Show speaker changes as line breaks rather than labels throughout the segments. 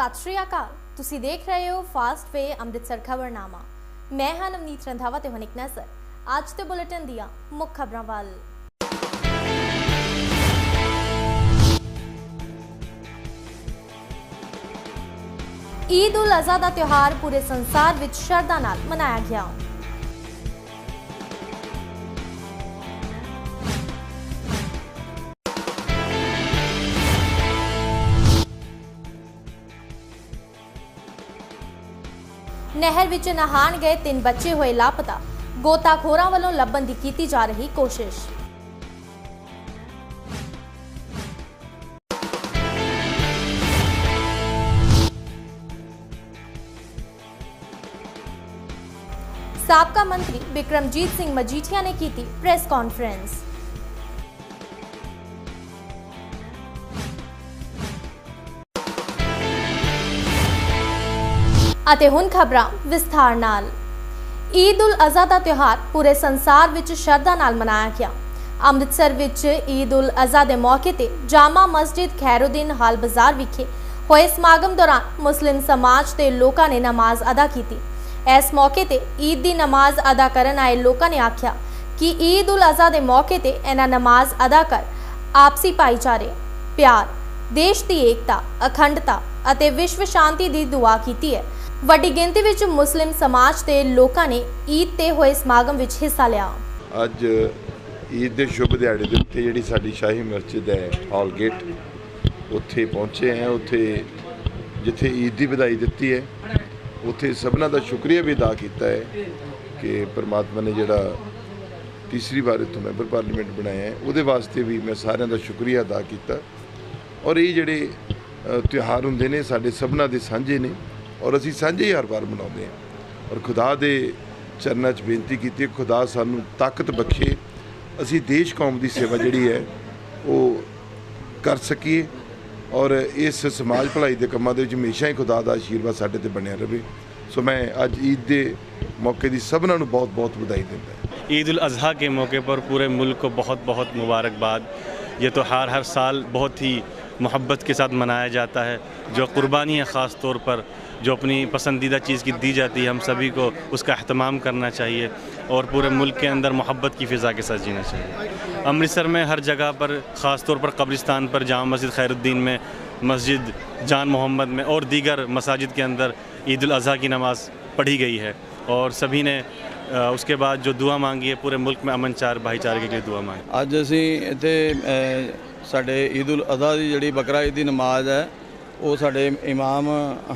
ਸਤਿ ਸ਼੍ਰੀ ਅਕਾਲ। ਤੁਸੀਂ ਦੇਖ ਰਹੇ ਹੋ ਫਾਸਟ ਵੇ ਅੰਮ੍ਰਿਤਸਰ ਖਬਰਨਾਮਾ। ਮੈਂ ਹਾਂ ਨਵਨੀਤ ਰੰਧਾਵਾ ਤੇ ਹੁਣ ਇੱਕ ਨਜ਼ਰ। ਅੱਜ ਦੇ ਬੁਲੇਟਿਨ ਦੀਆਂ ਮੁੱਖ ਖਬਰਾਂ ਵੱਲ। ਈਦ ਉਲ ਅਜ਼ਹਾ ਦਾ ਤਿਉਹਾਰ ਪੂਰੇ ਸੰਸਾਰ ਵਿੱਚ ਸ਼ਰਧਾ ਨਾਲ ਮਨਾਇਆ ਗਿਆ। ਨਹਿਰ ਵਿੱਚ ਨਹਾਣ ਗਏ ਤਿੰਨ ਬੱਚੇ ਹੋਏ ਲਾਪਤਾ। ਗੋਤਾਖੋਰਾਂ ਵੱਲੋਂ ਲੱਭਣ ਦੀ ਕੀਤੀ ਜਾ ਰਹੀ ਕੋਸ਼ਿਸ਼। ਸਾਬਕਾ ਮੰਤਰੀ ਬਿਕਰਮਜੀਤ ਸਿੰਘ ਮਜੀਠੀਆ ਨੇ ਕੀਤੀ ਪ੍ਰੈਸ ਕਾਨਫਰੰਸ। ਅਤੇ ਹੁਣ ਖਬਰਾਂ ਵਿਸਥਾਰ ਨਾਲ। ਈਦ ਉਲ ਅਜ਼ਹਾ ਦਾ ਤਿਉਹਾਰ ਪੂਰੇ ਸੰਸਾਰ ਵਿੱਚ ਸ਼ਰਧਾ ਨਾਲ ਮਨਾਇਆ ਗਿਆ। ਅੰਮ੍ਰਿਤਸਰ ਵਿੱਚ ਈਦ ਉਲ ਅਜ਼ਹਾ ਦੇ ਮੌਕੇ ਤੇ ਜਾਮਾ ਮਸਜਿਦ ਖੈਰੁਦੀਨ ਹਾਲ ਬਾਜ਼ਾਰ ਵਿਖੇ ਹੋਏ ਸਮਾਗਮ ਦੌਰਾਨ ਮੁਸਲਿਮ ਸਮਾਜ ਦੇ ਲੋਕਾਂ ਨੇ ਨਮਾਜ਼ ਅਦਾ ਕੀਤੀ। ਇਸ ਮੌਕੇ ਤੇ ਈਦ ਦੀ ਨਮਾਜ਼ ਅਦਾ ਕਰਨ ਆਏ ਲੋਕਾਂ ਨੇ ਆਖਿਆ ਕਿ ਈਦ ਉਲ ਅਜ਼ਹਾ ਦੇ ਮੌਕੇ ਤੇ ਇਹਨਾਂ ਨਮਾਜ਼ ਅਦਾ ਕਰ ਆਪਸੀ ਭਾਈਚਾਰੇ, ਪਿਆਰ, ਦੇਸ਼ ਦੀ ਏਕਤਾ, ਅਖੰਡਤਾ ਅਤੇ ਵਿਸ਼ਵ ਸ਼ਾਂਤੀ ਦੀ ਦੁਆ ਕੀਤੀ ਹੈ। ਵੱਡੀ ਗਿਣਤੀ ਵਿੱਚ ਮੁਸਲਿਮ ਸਮਾਜ ਦੇ ਲੋਕਾਂ ਨੇ ਈਦ ਤੇ ਹੋਏ ਸਮਾਗਮ ਵਿੱਚ ਹਿੱਸਾ ਲਿਆ।
ਅੱਜ ਈਦ ਦੇ ਸ਼ੁਭ ਦਿਹਾੜੇ ਦੇ ਉੱਤੇ ਜਿਹੜੀ ਸਾਡੀ ਸ਼ਾਹੀ ਮਸਜਿਦ ਹੈ, ਹਾਲ ਗੇਟ, ਉੱਥੇ ਪਹੁੰਚੇ ਹਾਂ। ਉੱਥੇ ਜਿੱਥੇ ਈਦ ਦੀ ਵਧਾਈ ਦਿੱਤੀ ਹੈ, ਉੱਥੇ ਸਭਨਾਂ ਦਾ ਸ਼ੁਕਰੀਆ ਵੀ ਅਦਾ ਕੀਤਾ ਹੈ ਕਿ ਪ੍ਰਮਾਤਮਾ ਨੇ ਜਿਹੜਾ ਤੀਸਰੀ ਵਾਰ ਇੱਥੋਂ ਮੈਂਬਰ ਪਾਰਲੀਮੈਂਟ ਬਣਾਇਆ ਹੈ, ਉਹਦੇ ਵਾਸਤੇ ਵੀ ਮੈਂ ਸਾਰਿਆਂ ਦਾ ਸ਼ੁਕਰੀਆ ਅਦਾ ਕੀਤਾ। ਔਰ ਇਹ ਜਿਹੜੇ ਤਿਉਹਾਰ ਹੁੰਦੇ ਨੇ, ਸਾਡੇ ਸਭਨਾਂ ਦੇ ਸਾਂਝੇ ਨੇ। ਔਰ ਅਸੀਂ ਸਾਂਝੇ ਹੀ ਹਰ ਵਾਰ ਮਨਾਉਂਦੇ ਹਾਂ ਔਰ ਖੁਦਾ ਦੇ ਚਰਨਾਂ 'ਚ ਬੇਨਤੀ ਕੀਤੀ ਹੈ ਖੁਦਾ ਸਾਨੂੰ ਤਾਕਤ ਬਖਸ਼ੇ ਅਸੀਂ ਦੇਸ਼ ਕੌਮ ਦੀ ਸੇਵਾ ਜਿਹੜੀ ਹੈ ਉਹ ਕਰ ਸਕੀਏ ਔਰ ਇਸ ਸਮਾਜ ਭਲਾਈ ਦੇ ਕੰਮਾਂ ਦੇ ਵਿੱਚ ਹਮੇਸ਼ਾ ਹੀ ਖੁਦਾ ਦਾ ਆਸ਼ੀਰਵਾਦ ਸਾਡੇ ਤੇ ਬਣਿਆ ਰਹੇ ਸੋ ਮੈਂ ਅੱਜ ਈਦ ਦੇ ਮੌਕੇ ਦੀ ਸਭਨਾਂ ਨੂੰ ਬਹੁਤ-ਬਹੁਤ ਵਧਾਈ ਦਿੰਦਾ ਹਾਂ
ईद उल अज़हा के मौके पर पूरे मुल्क को बहुत बहुत मुबारकबाद ये त्यौहार हर साल बहुत ही मोहब्बत के साथ मनाया जाता है, जो कुर्बानी है ख़ास तौर पर, जो अपनी पसंदीदा चीज़ की दी जाती है, हम सभी को उसका अहतमाम करना चाहिए और पूरे मुल्क के अंदर मोहब्बत की फ़िज़ा के साथ जीना चाहिए। अमृतसर में हर जगह पर, ख़ास तौर पर कब्रिस्तान पर जाम मस्जिद खैरुद्दीन में, मस्जिद जान मोहम्मद में और दीगर मसाजिद के अंदर ईद अज़ी की नमाज़ पढ़ी गई है और सभी ने उसके बाद जो दुआ मांगी है, पूरे मुल्क में अमन चार भाईचारे के लिए दुआ मांगी।
आज जैसे इतने ਸਾਡੇ ਈਦ ਉਲ ਅਜ਼ਹਾ ਦੀ ਜਿਹੜੀ ਬਕਰਾ ਈਦ ਦੀ ਨਮਾਜ਼ ਹੈ ਉਹ ਸਾਡੇ ਇਮਾਮ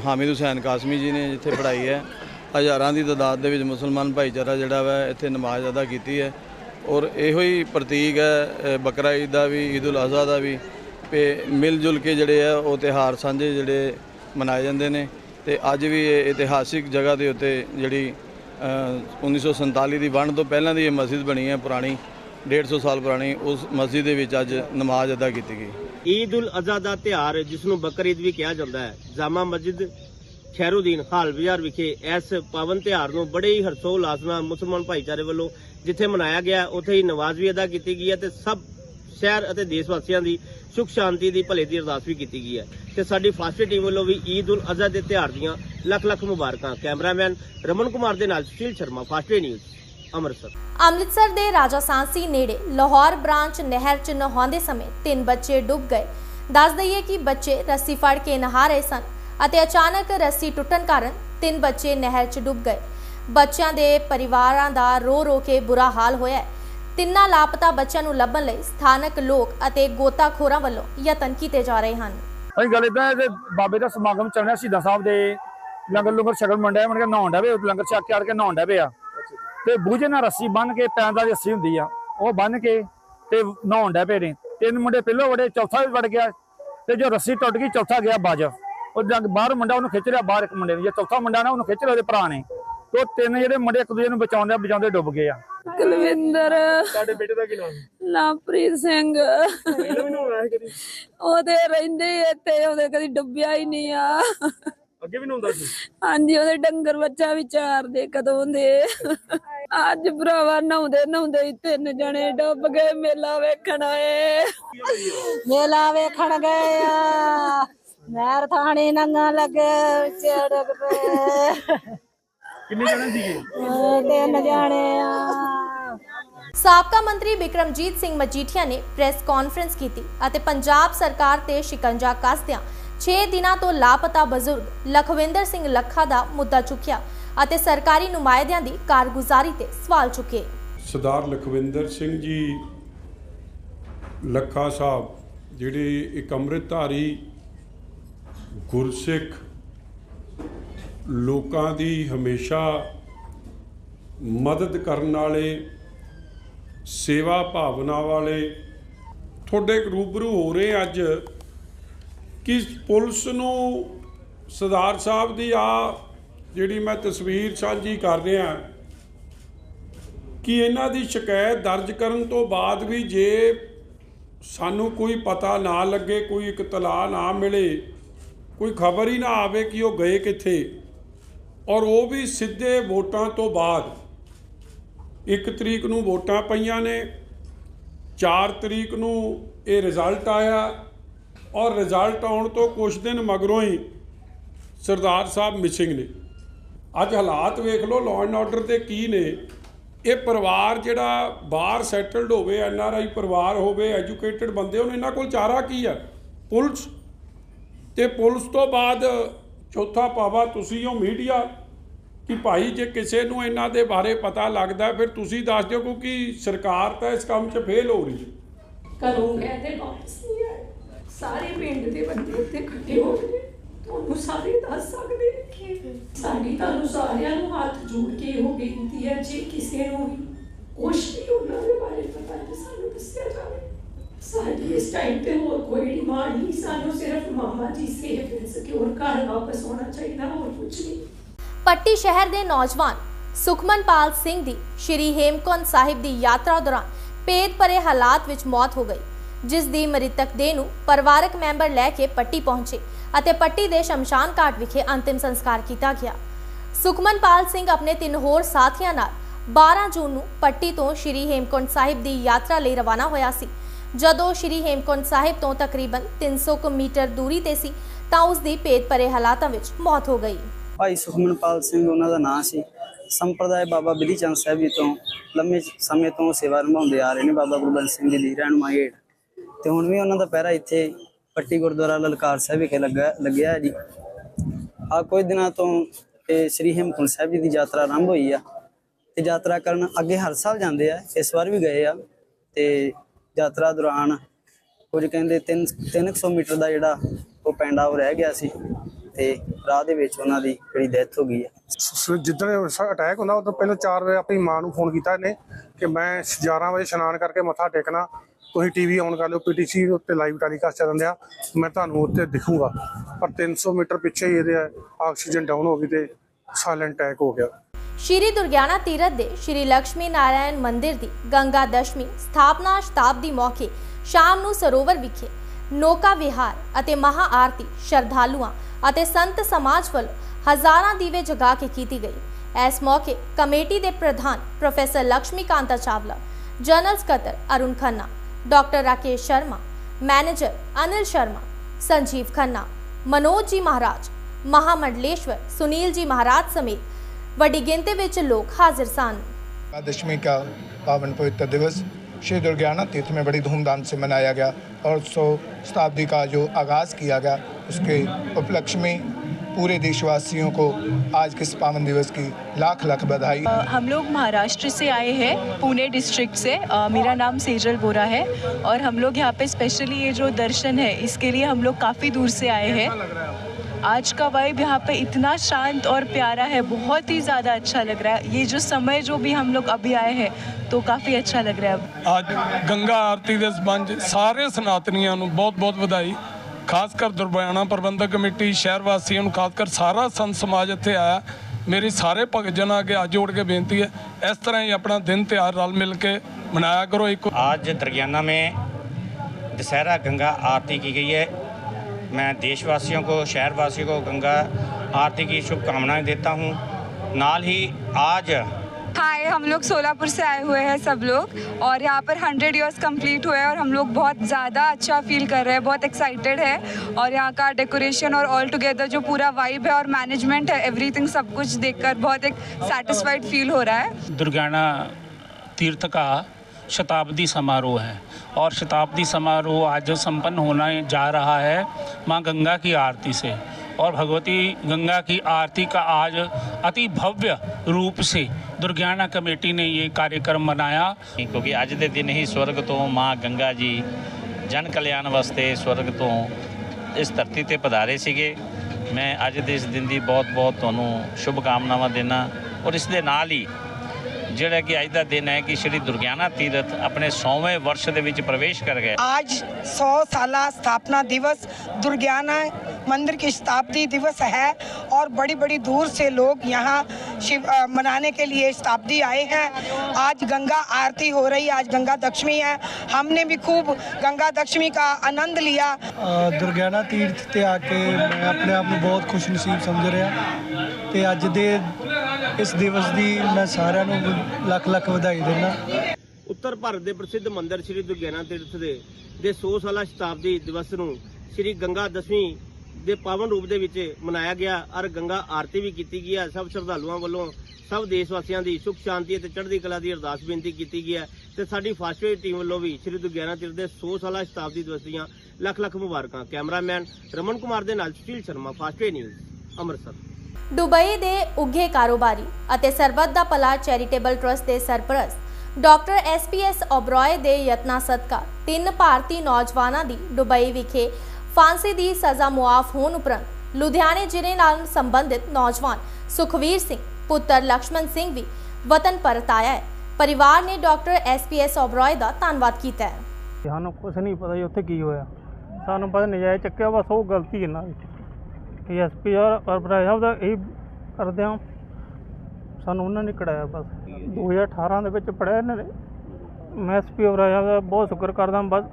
ਹਾਮਿਦ ਹੁਸੈਨ ਕਾਸਮੀ ਜੀ ਨੇ ਜਿੱਥੇ ਪੜ੍ਹਾਈ ਹੈ ਹਜ਼ਾਰਾਂ ਦੀ ਤਾਦਾਦ ਦੇ ਵਿੱਚ ਮੁਸਲਮਾਨ ਭਾਈਚਾਰਾ ਜਿਹੜਾ ਵਾ ਇੱਥੇ ਨਮਾਜ਼ ਅਦਾ ਕੀਤੀ ਹੈ ਔਰ ਇਹੋ ਹੀ ਪ੍ਰਤੀਕ ਹੈ ਬਕਰਾ ਈਦ ਦਾ ਵੀ ਈਦ ਉਲ ਅਜ਼ਹਾ ਦਾ ਵੀ ਕਿ ਮਿਲ ਜੁਲ ਕੇ ਜਿਹੜੇ ਆ ਉਹ ਤਿਉਹਾਰ ਸਾਂਝੇ ਜਿਹੜੇ ਮਨਾਏ ਜਾਂਦੇ ਨੇ ਤੇ ਅੱਜ ਵੀ ਇਹ ਇਤਿਹਾਸਿਕ ਜਗ੍ਹਾ ਦੇ ਉੱਤੇ ਜਿਹੜੀ ਅ, 1947 ਦੀ ਵੰਡ ਤੋਂ ਪਹਿਲਾਂ ਦੀ ਇਹ ਮਸਜਿਦ ਬਣੀ ਹੈ ਪੁਰਾਣੀ 150 ਸਾਲ ਪੁਰਾਣੀ ਉਸ ਮਸਜਿਦ ਦੇ ਵਿੱਚ ਅੱਜ ਨਮਾਜ਼ ਅਦਾ ਕੀਤੀ ਗਈ।
ਈਦ ਉਲ ਅਜ਼ਹਾ ਦਾ ਤਿਉਹਾਰ ਜਿਸ ਨੂੰ ਬਕਰ ਈਦ ਵੀ ਕਿਹਾ ਜਾਂਦਾ ਹੈ, ਜਾਮਾ ਮਸਜਿਦ ਖੈਰੁਦੀਨ ਹਾਲ ਬਾਜ਼ਾਰ ਵਿਖੇ ਇਸ ਪਾਵਨ ਤਿਉਹਾਰ ਨੂੰ ਬੜੇ ਹੀ ਹਰਸ਼ੋਲਾਸ ਨਾਲ ਮੁਸਲਮਾਨ ਭਾਈਚਾਰੇ ਵੱਲੋਂ ਜਿੱਥੇ ਮਨਾਇਆ ਗਿਆ, ਉੱਥੇ ਹੀ ਨਮਾਜ਼ ਵੀ ਅਦਾ ਕੀਤੀ ਗਈ ਹੈ ਤੇ ਸਭ ਸ਼ਹਿਰ ਅਤੇ ਦੇਸ਼ ਵਾਸੀਆਂ ਦੀ ਸੁਖ ਸ਼ਾਂਤੀ ਦੀ ਭਲੇ ਦੀ ਅਰਦਾਸ ਵੀ ਕੀਤੀ ਗਈ ਹੈ। ਤੇ ਸਾਡੀ ਫਾਸਟ ਟੀਮ ਵੱਲੋਂ ਵੀ ਈਦ ਉਲ ਅਜ਼ਹਾ ਦੇ ਤਿਉਹਾਰ ਦੀਆਂ ਲੱਖ ਲੱਖ ਮੁਬਾਰਕਾਂ। ਕੈਮਰਾਮੈਨ ਰਮਨ ਕੁਮਾਰ ਦੇ ਨਾਲ ਸੁਸ਼ੀਲ ਸ਼ਰਮਾ, ਫਾਸਟ ਨਿਊਜ਼। ਅੰਮ੍ਰਿਤਸਰ।
ਅੰਮ੍ਰਿਤਸਰ ਦੇ ਰਾਜਾ ਸਾਂਸੀ ਨੇੜੇ ਲਾਹੌਰ ਬ੍ਰਾਂਚ ਨਹਿਰ 'ਚ ਨਹਾਉਂਦੇ ਸਮੇਂ ਤਿੰਨ ਬੱਚੇ ਡੁੱਬ ਗਏ। ਦੱਸ ਦਈਏ ਕਿ ਬੱਚੇ ਰੱਸੀ ਫੜ ਕੇ ਨਹਾ ਰਹੇ ਸਨ ਅਤੇ ਅਚਾਨਕ ਰੱਸੀ ਟੁੱਟਣ ਕਾਰਨ ਤਿੰਨ ਬੱਚੇ ਨਹਿਰ 'ਚ ਡੁੱਬ ਗਏ। ਬੱਚਿਆਂ ਦੇ ਪਰਿਵਾਰਾਂ ਦਾ ਰੋ ਰੋ ਕੇ ਬੁਰਾ ਹਾਲ ਹੋਇਆ ਹੈ। ਤਿੰਨਾਂ ਲਾਪਤਾ ਬੱਚਿਆਂ ਨੂੰ ਲੱਭਣ ਲਈ ਸਥਾਨਕ ਲੋਕ ਅਤੇ ਗੋਤਾਖੋਰਾਂ ਵੱਲੋਂ ਯਤਨ ਕੀਤੇ ਜਾ ਰਹੇ ਹਨ।
ਅਸੀਂ ਗੱਲ ਇਦਾਂ ਹੈ ਕਿ ਬਾਬੇ ਦਾ ਸਮਾਗਮ ਚੱਲਣਾ ਸ਼ਹੀਦਾਂ ਸਾਹਿਬ ਦੇ ਲੰਗਰ ਲੰਗਰ ਛਕਣ ਮੰਡਿਆ ਮਨ ਕੇ ਨਹਾਉਣ ਡਾ ਵੇ ਲੰਗਰ ਛਕ ਕੇ ਆੜ ਕੇ ਨਹਾਉਣ ਡਾ ਪਿਆ ਤੇ ਬੂਝੇ ਨਾਲ ਰੱਸੀ ਬੰਨ ਕੇ ਪੈਰਾਂ ਦਾ ਰੱਸੀ ਹੁੰਦੀ ਆ ਉਹ ਬੰਨ ਕੇ ਤੇ ਨਹਾਉਣ ਡਾ ਪਏ ਨੇ। ਤਿੰਨ ਮੁੰਡੇ ਪਹਿਲੋਂ ਵੜੇ ਚੌਥਾ ਵੀ ਵੜ ਗਿਆ ਤੇ ਜੋ ਰੱਸੀ ਟੁੱਟ ਗਈ ਚੌਥਾ ਗਿਆ ਬਾਜ ਉਹ ਜਦ ਬਾਹਰ ਮੁੰਡਾ ਉਹਨੂੰ ਖਿੱਚ ਰਿਹਾ ਬਾਹਰ ਇੱਕ ਮੁੰਡੇ ਨੂੰ। ਜੇ ਚੌਥਾ ਮੁੰਡਾ ਨਾ ਉਹਨੂੰ ਖਿੱਚ ਰਿਹਾ ਉਹਦੇ ਭਰਾ ਨੇ। ਤੇ ਤਿੰਨ ਜਿਹੜੇ ਮੁੰਡੇ ਇੱਕ ਦੂਜੇ ਨੂੰ ਬਚਾਉਂਦੇ ਬਚਾਉਂਦੇ ਡੁੱਬ ਗਏ ਆ।
ਕੁਲਵਿੰਦਰ।
ਤੁਹਾਡੇ ਬੇਟੇ ਦਾ ਕੀ ਨਾਮ?
ਲਾਪ੍ਰੀਤ ਸਿੰਘ। ਉਹਦੇ ਰਹਿੰਦੇ ਇੱਥੇ ਉਹਦੇ ਕਦੀ ਡੁੱਬਿਆ ਹੀ ਨਹੀਂ ਆ।
ਅੱਗੇ ਵੀ ਨਹਾਉਂਦਾ ਸੀ?
ਹਾਂਜੀ ਉਹਦੇ ਡੰਗਰ ਬੱਚਾ ਵਿਚਾਰਦੇ ਕਦੋਂ ਦੇ। ਅੱਜ ਭਰਾਵਾ ਨਹਾਉਂਦੇ ਨਹਾਉਂਦੇ ਹੀ ਤਿੰਨ ਜਣੇ ਡੁੱਬ ਗਏ ਮੇਲਾ ਵੇਖਣ ਆਏ। ਮੇਲਾ ਵੇਖਣ ਗਏ ਆ। ਮੈਰ ਥਾਣੇ ਨੰਗਾ ਲੱਗੇ ਚੜਕ ਪਏ
ਕਿੰਨੇ ਜਣੇ ਸੀਗੇ?
ਤਿੰਨ ਜਾਣੇ ਆ।
ਸਾਬਕਾ ਮੰਤਰੀ ਬਿਕਰਮਜੀਤ ਸਿੰਘ ਮਜੀਠੀਆ ਨੇ ਪ੍ਰੈਸ ਕਾਨਫਰੰਸ ਕੀਤੀ ਅਤੇ ਪੰਜਾਬ ਸਰਕਾਰ ਤੇ ਸ਼ਿਕੰਜਾ ਕੱਸਦਿਆਂ 6 ਦਿਨਾਂ ਤੋਂ ਲਾਪਤਾ ਬਜ਼ੁਰਗ ਲਖਵਿੰਦਰ ਸਿੰਘ ਲੱਖਾ ਦਾ ਮੁੱਦਾ ਚੁੱਕਿਆ ਅਤੇ ਸਰਕਾਰੀ ਨੁਮਾਇੰਦਿਆਂ ਦੀ ਕਾਰਗੁਜ਼ਾਰੀ ਤੇ ਸਵਾਲ ਚੁੱਕੇ।
ਸਰਦਾਰ ਲਖਵਿੰਦਰ ਸਿੰਘ ਜੀ ਲੱਖਾ ਸਾਹਿਬ, ਜਿਹੜੇ ਇੱਕ ਅੰਮ੍ਰਿਤਧਾਰੀ ਗੁਰਸਿੱਖ ਲੋਕਾਂ ਦੀ ਹਮੇਸ਼ਾ ਮਦਦ ਕਰਨ ਵਾਲੇ, ਸੇਵਾ ਭਾਵਨਾ ਵਾਲੇ, ਤੁਹਾਡੇ ਰੂਬਰੂ ਹੋ ਰਹੇ ਅੱਜ ਕਿ ਪੁਲਿਸ ਨੂੰ ਸਰਦਾਰ ਸਾਹਿਬ ਦੀ ਆ ਜਿਹੜੀ ਮੈਂ ਤਸਵੀਰ ਸਾਂਝੀ ਕਰ ਰਿਹਾ, ਕਿ ਇਹਨਾਂ ਦੀ ਸ਼ਿਕਾਇਤ ਦਰਜ ਕਰਨ ਤੋਂ ਬਾਅਦ ਵੀ ਜੇ ਸਾਨੂੰ ਕੋਈ ਪਤਾ ਨਾ ਲੱਗੇ, ਕੋਈ ਇਤਲਾਹ ਨਾ ਮਿਲੇ, ਕੋਈ ਖਬਰ ਹੀ ਨਾ ਆਵੇ ਕਿ ਉਹ ਗਏ ਕਿੱਥੇ, ਔਰ ਉਹ ਵੀ ਸਿੱਧੇ ਵੋਟਾਂ ਤੋਂ ਬਾਅਦ, ਇੱਕ ਤਰੀਕ ਨੂੰ ਵੋਟਾਂ ਪਈਆਂ ਨੇ 4 ਤਰੀਕ ਨੂੰ ਇਹ ਰਿਜ਼ਲਟ ਆਇਆ ਔਰ ਰਿਜ਼ਲਟ ਆਉਣ ਤੋਂ ਕੁਝ ਦਿਨ ਮਗਰੋਂ ਹੀ ਸਰਦਾਰ ਸਾਹਿਬ ਮਿਸਿੰਗ ਨੇ। ਅੱਜ ਹਾਲਾਤ ਵੇਖ ਲਓ ਲਾਅ ਐਂਡ ਆਰਡਰ ਤੇ ਕੀ ਨੇ। ਇਹ ਪਰਿਵਾਰ ਜਿਹੜਾ ਬਾਹਰ ਸੈਟਲਡ ਹੋਵੇ ਐਨ ਆਰ ਆਈ ਪਰਿਵਾਰ ਹੋਵੇ ਐਜੂਕੇਟਿਡ ਬੰਦੇ ਹੋਣ ਇਹਨਾਂ ਕੋਲ ਚਾਰਾ ਕੀ ਆ? ਪੁਲਿਸ। ਤੇ ਪੁਲਿਸ ਤੋਂ ਬਾਅਦ ਚੌਥਾ ਪਾਵਾ ਤੁਸੀਂ ਹੋ ਮੀਡੀਆ ਕਿ ਭਾਈ ਜੇ ਕਿਸੇ ਨੂੰ ਇਹਨਾਂ ਦੇ ਬਾਰੇ ਪਤਾ ਲੱਗਦਾ, ਫਿਰ ਤੁਸੀਂ ਦੱਸ ਦਿਓ ਕਿਉਂਕਿ ਸਰਕਾਰ ਤਾਂ ਇਸ ਕੰਮ 'ਚ ਫੇਲ ਹੋ ਰਹੀ ਹੈ।
ਘਰੋਂ ਕਹਿੰਦੇ ਵਾਪਸ ਨਹੀਂ ਸਾਰੇ ਪਿੰਡ ਦੇ ਬੰਦੇ ਉੱਤੇ ਇਕੱਠੇ ਹੋ ਗਏ ਤੁਹਾਨੂੰ ਸਾਰੇ ਦੱਸ ਸਕਦੇ ਸਾਡੀ ਤੁਹਾਨੂੰ ਸਾਰਿਆਂ ਨੂੰ ਹੱਥ ਜੋੜ ਕੇ ਇਹੋ ਬੇਨਤੀ ਹੈ, ਜੇ ਕਿਸੇ ਨੂੰ ਵੀ ਕੁਛ ਵੀ ਉਹਨਾਂ ਦੇ ਬਾਰੇ ਪਤਾ ਹੈ, ਸਾਨੂੰ ਦੱਸਿਆ ਜਾਵੇ। ਸਾਡੀ ਇਸ ਟਾਈਮ ਤੇ ਹੋਰ ਕੋਈ ਡਿਮਾਂਡ ਨਹੀਂ, ਸਾਨੂੰ ਸਿਰਫ ਮਾਮਾ ਜੀ ਸੇਫ ਐਂਡ ਸਿਕਿਉਰ ਘਰ ਵਾਪਸ ਹੋਣਾ ਚਾਹੀਦਾ, ਹੋਰ ਕੁਝ ਨਹੀਂ।
ਪੱਟੀ ਸ਼ਹਿਰ ਦੇ ਨੌਜਵਾਨ ਸੁਖਮਨਪਾਲ ਸਿੰਘ ਦੀ ਸ਼੍ਰੀ ਹੇਮਕੁੰਟ ਸਾਹਿਬ ਦੀ ਯਾਤਰਾ ਦੌਰਾਨ ਪੇਟ ਭਰੇ ਹਾਲਾਤ ਵਿੱਚ ਮੌਤ ਹੋ ਗਈ। ਜਿਸ ਦੀ ਮ੍ਰਿਤਕ ਦੇਹ ਨੂੰ ਪਰਿਵਾਰਕ ਮੈਂਬਰ ਲੈ ਕੇ ਪੱਟੀ ਪਹੁੰਚੇ ਅਤੇ ਪੱਟੀ ਦੇ ਸ਼ਮਸ਼ਾਨ ਘਾਟ ਵਿਖੇ ਅੰਤਿਮ ਸੰਸਕਾਰ ਕੀਤਾ ਗਿਆ। ਸੁਖਮਨਪਾਲ ਸਿੰਘ ਆਪਣੇ ਤਿੰਨ ਹੋਰ ਸਾਥੀਆਂ ਨਾਲ 12 ਜੂਨ ਨੂੰ ਪੱਟੀ ਤੋਂ ਸ਼੍ਰੀ ਹੇਮਕੁੰਟ ਸਾਹਿਬ ਦੀ ਯਾਤਰਾ ਲਈ ਰਵਾਨਾ ਹੋਇਆ ਸੀ। ਜਦੋਂ ਸ਼੍ਰੀ ਹੇਮਕੁੰਟ ਸਾਹਿਬ ਤੋਂ ਤਕਰੀਬਨ 300 ਕੁ ਮੀਟਰ ਦੂਰੀ ਤੇ ਸੀ, ਤਾਂ ਉਸ ਦੀ ਪੇਟ ਭਰੇ ਹਾਲਾਤਾਂ ਵਿੱਚ ਮੌਤ ਹੋ ਗਈ।
ਭਾਈ ਸੁਖਮਨਪਾਲ ਸਿੰਘ, ਉਹਨਾਂ ਦਾ ਨਾਂ ਸੀ। ਸੰਪਰਦਾਇ ਬਾਬਾ ਬਿਧੀ ਚੰਦ ਸਾਹਿਬ ਜੀ ਤੋਂ ਲੰਮੇ ਸਮੇਂ ਤੋਂ ਸੇਵਾ ਨਿਭਾਉਂਦੇ ਆ ਰਹੇ ਨੇ ਬਾਬਾ ਗੁਰਬੰਦ ਸਿੰਘ ਜੀ ਦੀ ਰਹਿਨਮਾਈ ਹੇਠ। ਤੇ ਹੁਣ ਵੀ ਉਹਨਾਂ ਦਾ ਪਹਿਰਾ ਇੱਥੇ ਪੱਟੀ ਗੁਰਦੁਆਰਾ ਲਲਕਾਰ ਸਾਹਿਬ ਵਿਖੇ ਲੱਗਾ, ਲੱਗਿਆ ਹੈ ਜੀ। ਆ ਕੁਝ ਦਿਨਾਂ ਤੋਂ ਇਹ ਸ੍ਰੀ ਹੇਮਕੁੰਟ ਸਾਹਿਬ ਜੀ ਦੀ ਯਾਤਰਾ ਆਰੰਭ ਹੋਈ ਆ ਤੇ ਯਾਤਰਾ ਕਰਨ ਅੱਗੇ ਹਰ ਸਾਲ ਜਾਂਦੇ ਆ, ਇਸ ਵਾਰ ਵੀ ਗਏ ਆ ਤੇ ਯਾਤਰਾ ਦੌਰਾਨ ਕੁਝ ਕਹਿੰਦੇ 3 300 ਮੀਟਰ ਦਾ ਜਿਹੜਾ ਉਹ ਪੈਂਡਾ ਉਹ ਰਹਿ ਗਿਆ ਸੀ ਤੇ ਰਾਹ ਦੇ ਵਿੱਚ ਉਹਨਾਂ ਦੀ ਜਿਹੜੀ ਡੈਥ ਹੋ ਗਈ ਹੈ
ਸ- ਜਿੱਦਣ ਅਟੈਕ ਹੁੰਦਾ ਉਦੋਂ ਪਹਿਲਾਂ 4 ਵਜੇ ਆਪਣੀ ਮਾਂ ਨੂੰ ਫੋਨ ਕੀਤਾ ਇਹਨੇ ਕਿ ਮੈਂ 11 ਵਜੇ ਇਸ਼ਨਾਨ ਕਰਕੇ ਮੱਥਾ ਟੇਕਣਾ ਤੁਸੀਂ ਟੀਵੀ ਔਨ ਕਰ ਲਿਓ ਪੀਟੀਸੀ ਉੱਤੇ ਲਾਈਵ ਟੈਲੀਕਾਸਟ ਚੱਲਣ ਦਿਆ, ਮੈਂ ਤੁਹਾਨੂੰ ਉੱਤੇ ਦਿਖੂਗਾ। ਪਰ 300 ਮੀਟਰ ਪਿੱਛੇ ਹੀ ਇਹਦੇ ਆਕਸੀਜਨ ਡਾਊਨ ਹੋ ਗਈ ਤੇ ਸਾਇਲੈਂਟ ਅਟੈਕ ਹੋ ਗਿਆ।
ਸ਼੍ਰੀ ਦੁਰਗਿਆਨਾ ਤੀਰਥ ਦੇ ਸ਼੍ਰੀ ਲక్ష్ਮੀ ਨਾਰਾਇਣ ਮੰਦਿਰ ਦੀ ਗੰਗਾ ਦਸ਼ਮੀ ਸਥਾਪਨਾ ਸ਼ਤਾਬਦੀ ਮੌਕੇ ਸ਼ਾਮ ਨੂੰ ਸਰੋਵਰ ਵਿਖੇ ਨੋਕਾ ਵਿਹਾਰ ਅਤੇ ਮਹਾ ਆਰਤੀ ਸ਼ਰਧਾਲੂਆਂ ਅਤੇ ਸੰਤ ਸਮਾਜ ਵੱਲੋਂ ਹਜ਼ਾਰਾਂ ਦੀਵੇ ਜਗਾ ਕੇ ਕੀਤੀ ਗਈ। ਇਸ ਮੌਕੇ ਕਮੇਟੀ ਦੇ ਪ੍ਰਧਾਨ ਪ੍ਰੋਫੈਸਰ ਲక్ష్ਮੀ ਕਾਂਤਾ ਚਾਵਲਾ, ਜਨਰਲ ਸਕੱਤਰ ਅਰੁਣ ਖੰਨਾ डॉक्टर राकेश शर्मा, मैनेजर अनिल शर्मा, संजीव खन्ना, मनोज जी महाराज, महामंडलेश्वर सुनील जी महाराज समेत बड़ी गिनती में लोग हाजिर सन।
दशमी का पावन पवित्र दिवस, श्री दुर्गाना तीर्थ में बड़ी धूमधाम से मनाया गया और सौ शताब्दी का जो आगाज़ किया गया, उसके उपलक्ष्य में पूरे देशवासियों को आज के इस पावन दिवस की लाख लाख बधाई
अ, हम लोग महाराष्ट्र से आए हैं पुणे डिस्ट्रिक्ट से अ, मेरा नाम सेजल बोरा है और हम लोग यहाँ पे स्पेशली ये जो दर्शन है इसके लिए हम लोग काफ़ी दूर से आए हैं आज का वाइब यहाँ पे इतना शांत और प्यारा है बहुत ही ज़्यादा अच्छा लग रहा है ये जो समय जो भी हम लोग अभी आए हैं तो काफ़ी अच्छा लग रहा है अब
ਅੱਜ ਗੰਗਾ ਆਰਤੀ ਦੇ ਸਬੰਧ 'ਚ ਸਾਰੇ ਸਨਾਤਨੀਆਂ ਨੂੰ ਬਹੁਤ-ਬਹੁਤ ਵਧਾਈ ਖਾਸ ਕਰ ਦੁਰਬਿਆਣਾ ਪ੍ਰਬੰਧਕ ਕਮੇਟੀ ਸ਼ਹਿਰ ਵਾਸੀਆਂ ਨੂੰ ਖਾਸ ਕਰ ਸਾਰਾ ਸੰਤ ਸਮਾਜ ਇੱਥੇ ਆਇਆ ਮੇਰੀ ਸਾਰੇ ਭਗਤ ਜਨਾਂ ਅੱਗੇ ਹੱਥ ਜੋੜ ਕੇ ਬੇਨਤੀ ਹੈ ਇਸ ਤਰ੍ਹਾਂ ਹੀ ਆਪਣਾ ਦਿਨ ਤਿਉਹਾਰ ਰਲ ਮਿਲ ਕੇ ਮਨਾਇਆ ਕਰੋ ਇੱਕ
आज दरगियाना में दशहरा गंगा आरती की गई है मैं देशवासियों को शहरवासियों को गंगा आरती की शुभकामनाएं देता हूं नाल ही आज
हाय, हम लोग सोलापुर से आए हुए हैं सब लोग और यहाँ पर हंड्रेड इयर्स कंप्लीट हुए हैं और हम लोग बहुत ज़्यादा अच्छा फील कर रहे हैं, बहुत एक्साइटेड है और यहाँ का डेकोरेशन और ऑल टुगेदर जो पूरा वाइब है और मैनेजमेंट है एवरीथिंग सब कुछ देखकर बहुत एक सेटिस्फाइड फील हो रहा है।
दुर्गाना तीर्थ का शताब्दी समारोह है और शताब्दी समारोह आज संपन्न होने जा रहा है माँ गंगा की आरती से। और भगवती गंगा की आरती का आज अति भव्य रूप से दुर्गियाना कमेटी ने ये कार्यक्रम मनाया
ਕਿਉਂਕਿ ਅੱਜ ਦੇ ਦਿਨ ਹੀ ਸਵਰਗ ਤੋਂ ਮਾਂ ਗੰਗਾ ਜੀ ਜਨ ਕਲਿਆਣ ਵਾਸਤੇ ਸਵਰਗ ਤੋਂ ਇਸ ਧਰਤੀ ਤੇ ਪਧਾਰੇ ਸੀਗੇ ਮੈਂ ਅੱਜ ਦੇ ਇਸ ਦਿਨ ਦੀ ਬਹੁਤ-ਬਹੁਤ ਤੁਹਾਨੂੰ ਸ਼ੁਭ ਕਾਮਨਾਵਾਂ ਦੇਣਾ ਔਰ ਇਸ ਦੇ ਨਾਲ ਹੀ ਜਿਹੜਾ ਕਿ ਅੱਜ ਦਾ ਦਿਨ ਹੈ ਕਿ ਸ਼੍ਰੀ ਦੁਰਗਿਆਨਾ ਤੀਰਥ ਆਪਣੇ 100ਵੇਂ ਵਰਸ਼ ਦੇ ਵਿੱਚ ਪ੍ਰਵੇਸ਼ ਕਰ ਗਏ
आज 100 साल स्थापना दिवस दुर्ज्ञाना मंदिर की शताब्दी दिवस है और बड़ी बड़ी दूर से लोग यहाँ शिव अ, मनाने के लिए शताब्दी आए हैं आज गंगा आरती हो रही है आज गंगा दशमी है हमने भी खूब गंगा दशमी का आनंद लिया
ਅ, ਦੁਰਗਿਆਨਾ ਤੀਰਥ ਤੇ ਆ ਕੇ ਮੈਂ ਆਪਣੇ ਆਪ ਨੂੰ ਬਹੁਤ ਖੁਸ਼ਨਸੀਬ ਸਮਝ ਰਿਹਾ ਤੇ ਅੱਜ ਦੇ ਇਸ ਦਿਵਸ ਦੀ ਮੈਂ ਸਾਰਿਆਂ ਨੂੰ ਲੱਖ ਲੱਖ ਵਧਾਈ ਦਿੰਦਾ।
ਉੱਤਰ ਭਾਰਤ ਦੇ ਪ੍ਰਸਿੱਧ ਮੰਦਿਰ ਸ੍ਰੀ ਦੁਰਗਿਆਨਾ ਤੀਰਥ ਦੇ ਦੇ 100 ਸਾਲਾ ਸ਼ਤਾਬਦੀ ਦਿਵਸ ਨੂੰ ਸ੍ਰੀ ਗੰਗਾ ਦਸਵੀਂ ਦੇ ਪਾਵਨ ਰੂਪ ਦੇ ਵਿੱਚ ਮਨਾਇਆ ਗਿਆ। ਔਰ ਗੰਗਾ ਆਰਤੀ ਵੀ ਕੀਤੀ ਗਈ ਹੈ। ਸਭ ਸ਼ਰਧਾਲੂਆਂ ਵੱਲੋਂ ਸਭ ਦੇਸ਼ ਵਾਸੀਆਂ ਦੀ ਸੁਖ, ਸ਼ਾਂਤੀ ਅਤੇ ਚੜ੍ਹਦੀ ਕਲਾ ਦੀ ਅਰਦਾਸ ਬੇਨਤੀ ਕੀਤੀ ਗਈ ਹੈ। ਤੇ ਸਾਡੀ ਫਾਸਟਵੇ ਟੀਮ ਵੱਲੋਂ ਵੀ ਸ੍ਰੀ ਦੁਰਗਿਆਨਾ ਤੀਰਥ ਦੇ 100 ਸਾਲਾ ਸ਼ਤਾਬਦੀ ਦਿਵਸ ਦੀਆਂ ਲੱਖ ਲੱਖ ਮੁਬਾਰਕਾਂ। ਕੈਮਰਾਮੈਨ ਰਮਨ ਕੁਮਾਰ ਦੇ ਨਾਲ Sushil Sharma Fastway news, Amritsar.
Dubai ਦੇ ਉੱਘੇ ਕਾਰੋਬਾਰੀ ਅਤੇ ਸਰਬੱਤ ਦਾ ਭਲਾ ਚੈਰੀਟੇਬਲ ਟਰਸਟ ਦੇ ਸਰਪ੍ਰਸਤ ਡਾਕਟਰ ਐਸਪੀਐਸ ਓਬਰਾਏ ਦੇ ਯਤਨਾ ਸਦਕਾ ਤਿੰਨ ਭਾਰਤੀ ਨੌਜਵਾਨਾਂ ਦੀ ਦੁਬਈ ਵਿਖੇ ਫਾਂਸੀ ਦੀ ਸਜ਼ਾ ਮੁਆਫ ਹੋਣ ਉਪਰੰਤ ਲੁਧਿਆਣੇ ਜ਼ਿਲ੍ਹੇ ਨਾਲ ਸੰਬੰਧਿਤ ਨੌਜਵਾਨ ਸੁਖਵੀਰ ਸਿੰਘ, ਪੁੱਤਰ ਲక్ష్మణ ਸਿੰਘ ਵੀ ਵਤਨ ਪਰਤ ਆਇਆ ਹੈ। ਪਰਿਵਾਰ ਨੇ ਡਾਕਟਰ ਐਸਪੀਐਸ ਓਬਰਾਏ ਦਾ ਧੰਨਵਾਦ ਕੀਤਾ ਹੈ।
ਸਾਨੂੰ ਕੁਝ ਨਹੀਂ ਪਤਾ ਜੀ ਉੱਥੇ ਕੀ ਹੋਇਆ। ਸਾਨੂੰ ਪਤਾ ਨਜਾਇਜ਼ ਚੱਕਿਆ, ਬਸ ਉਹ ਗਲਤੀ ਹੈ ਨਾ ਐਸਪੀ ਔਰ ਔਰ ਸਾਹਿਬ ਦਾ ਇਹ ਕਰਦੇ ਹਾਂ ਸਾਨੂੰ ਉਹਨਾਂ ਨੇ ਕਢਾਇਆ ਬਸ। 2018 ਦੇ ਵਿੱਚ ਪੜਿਆ ਇਹਨਾਂ ਨੇ। ਮੈਂ ਐਸਪੀ ਔਰ ਸਾਹਿਬ ਦਾ ਬਹੁਤ ਸ਼ੁਕਰ ਕਰਦਾ, ਬਸ।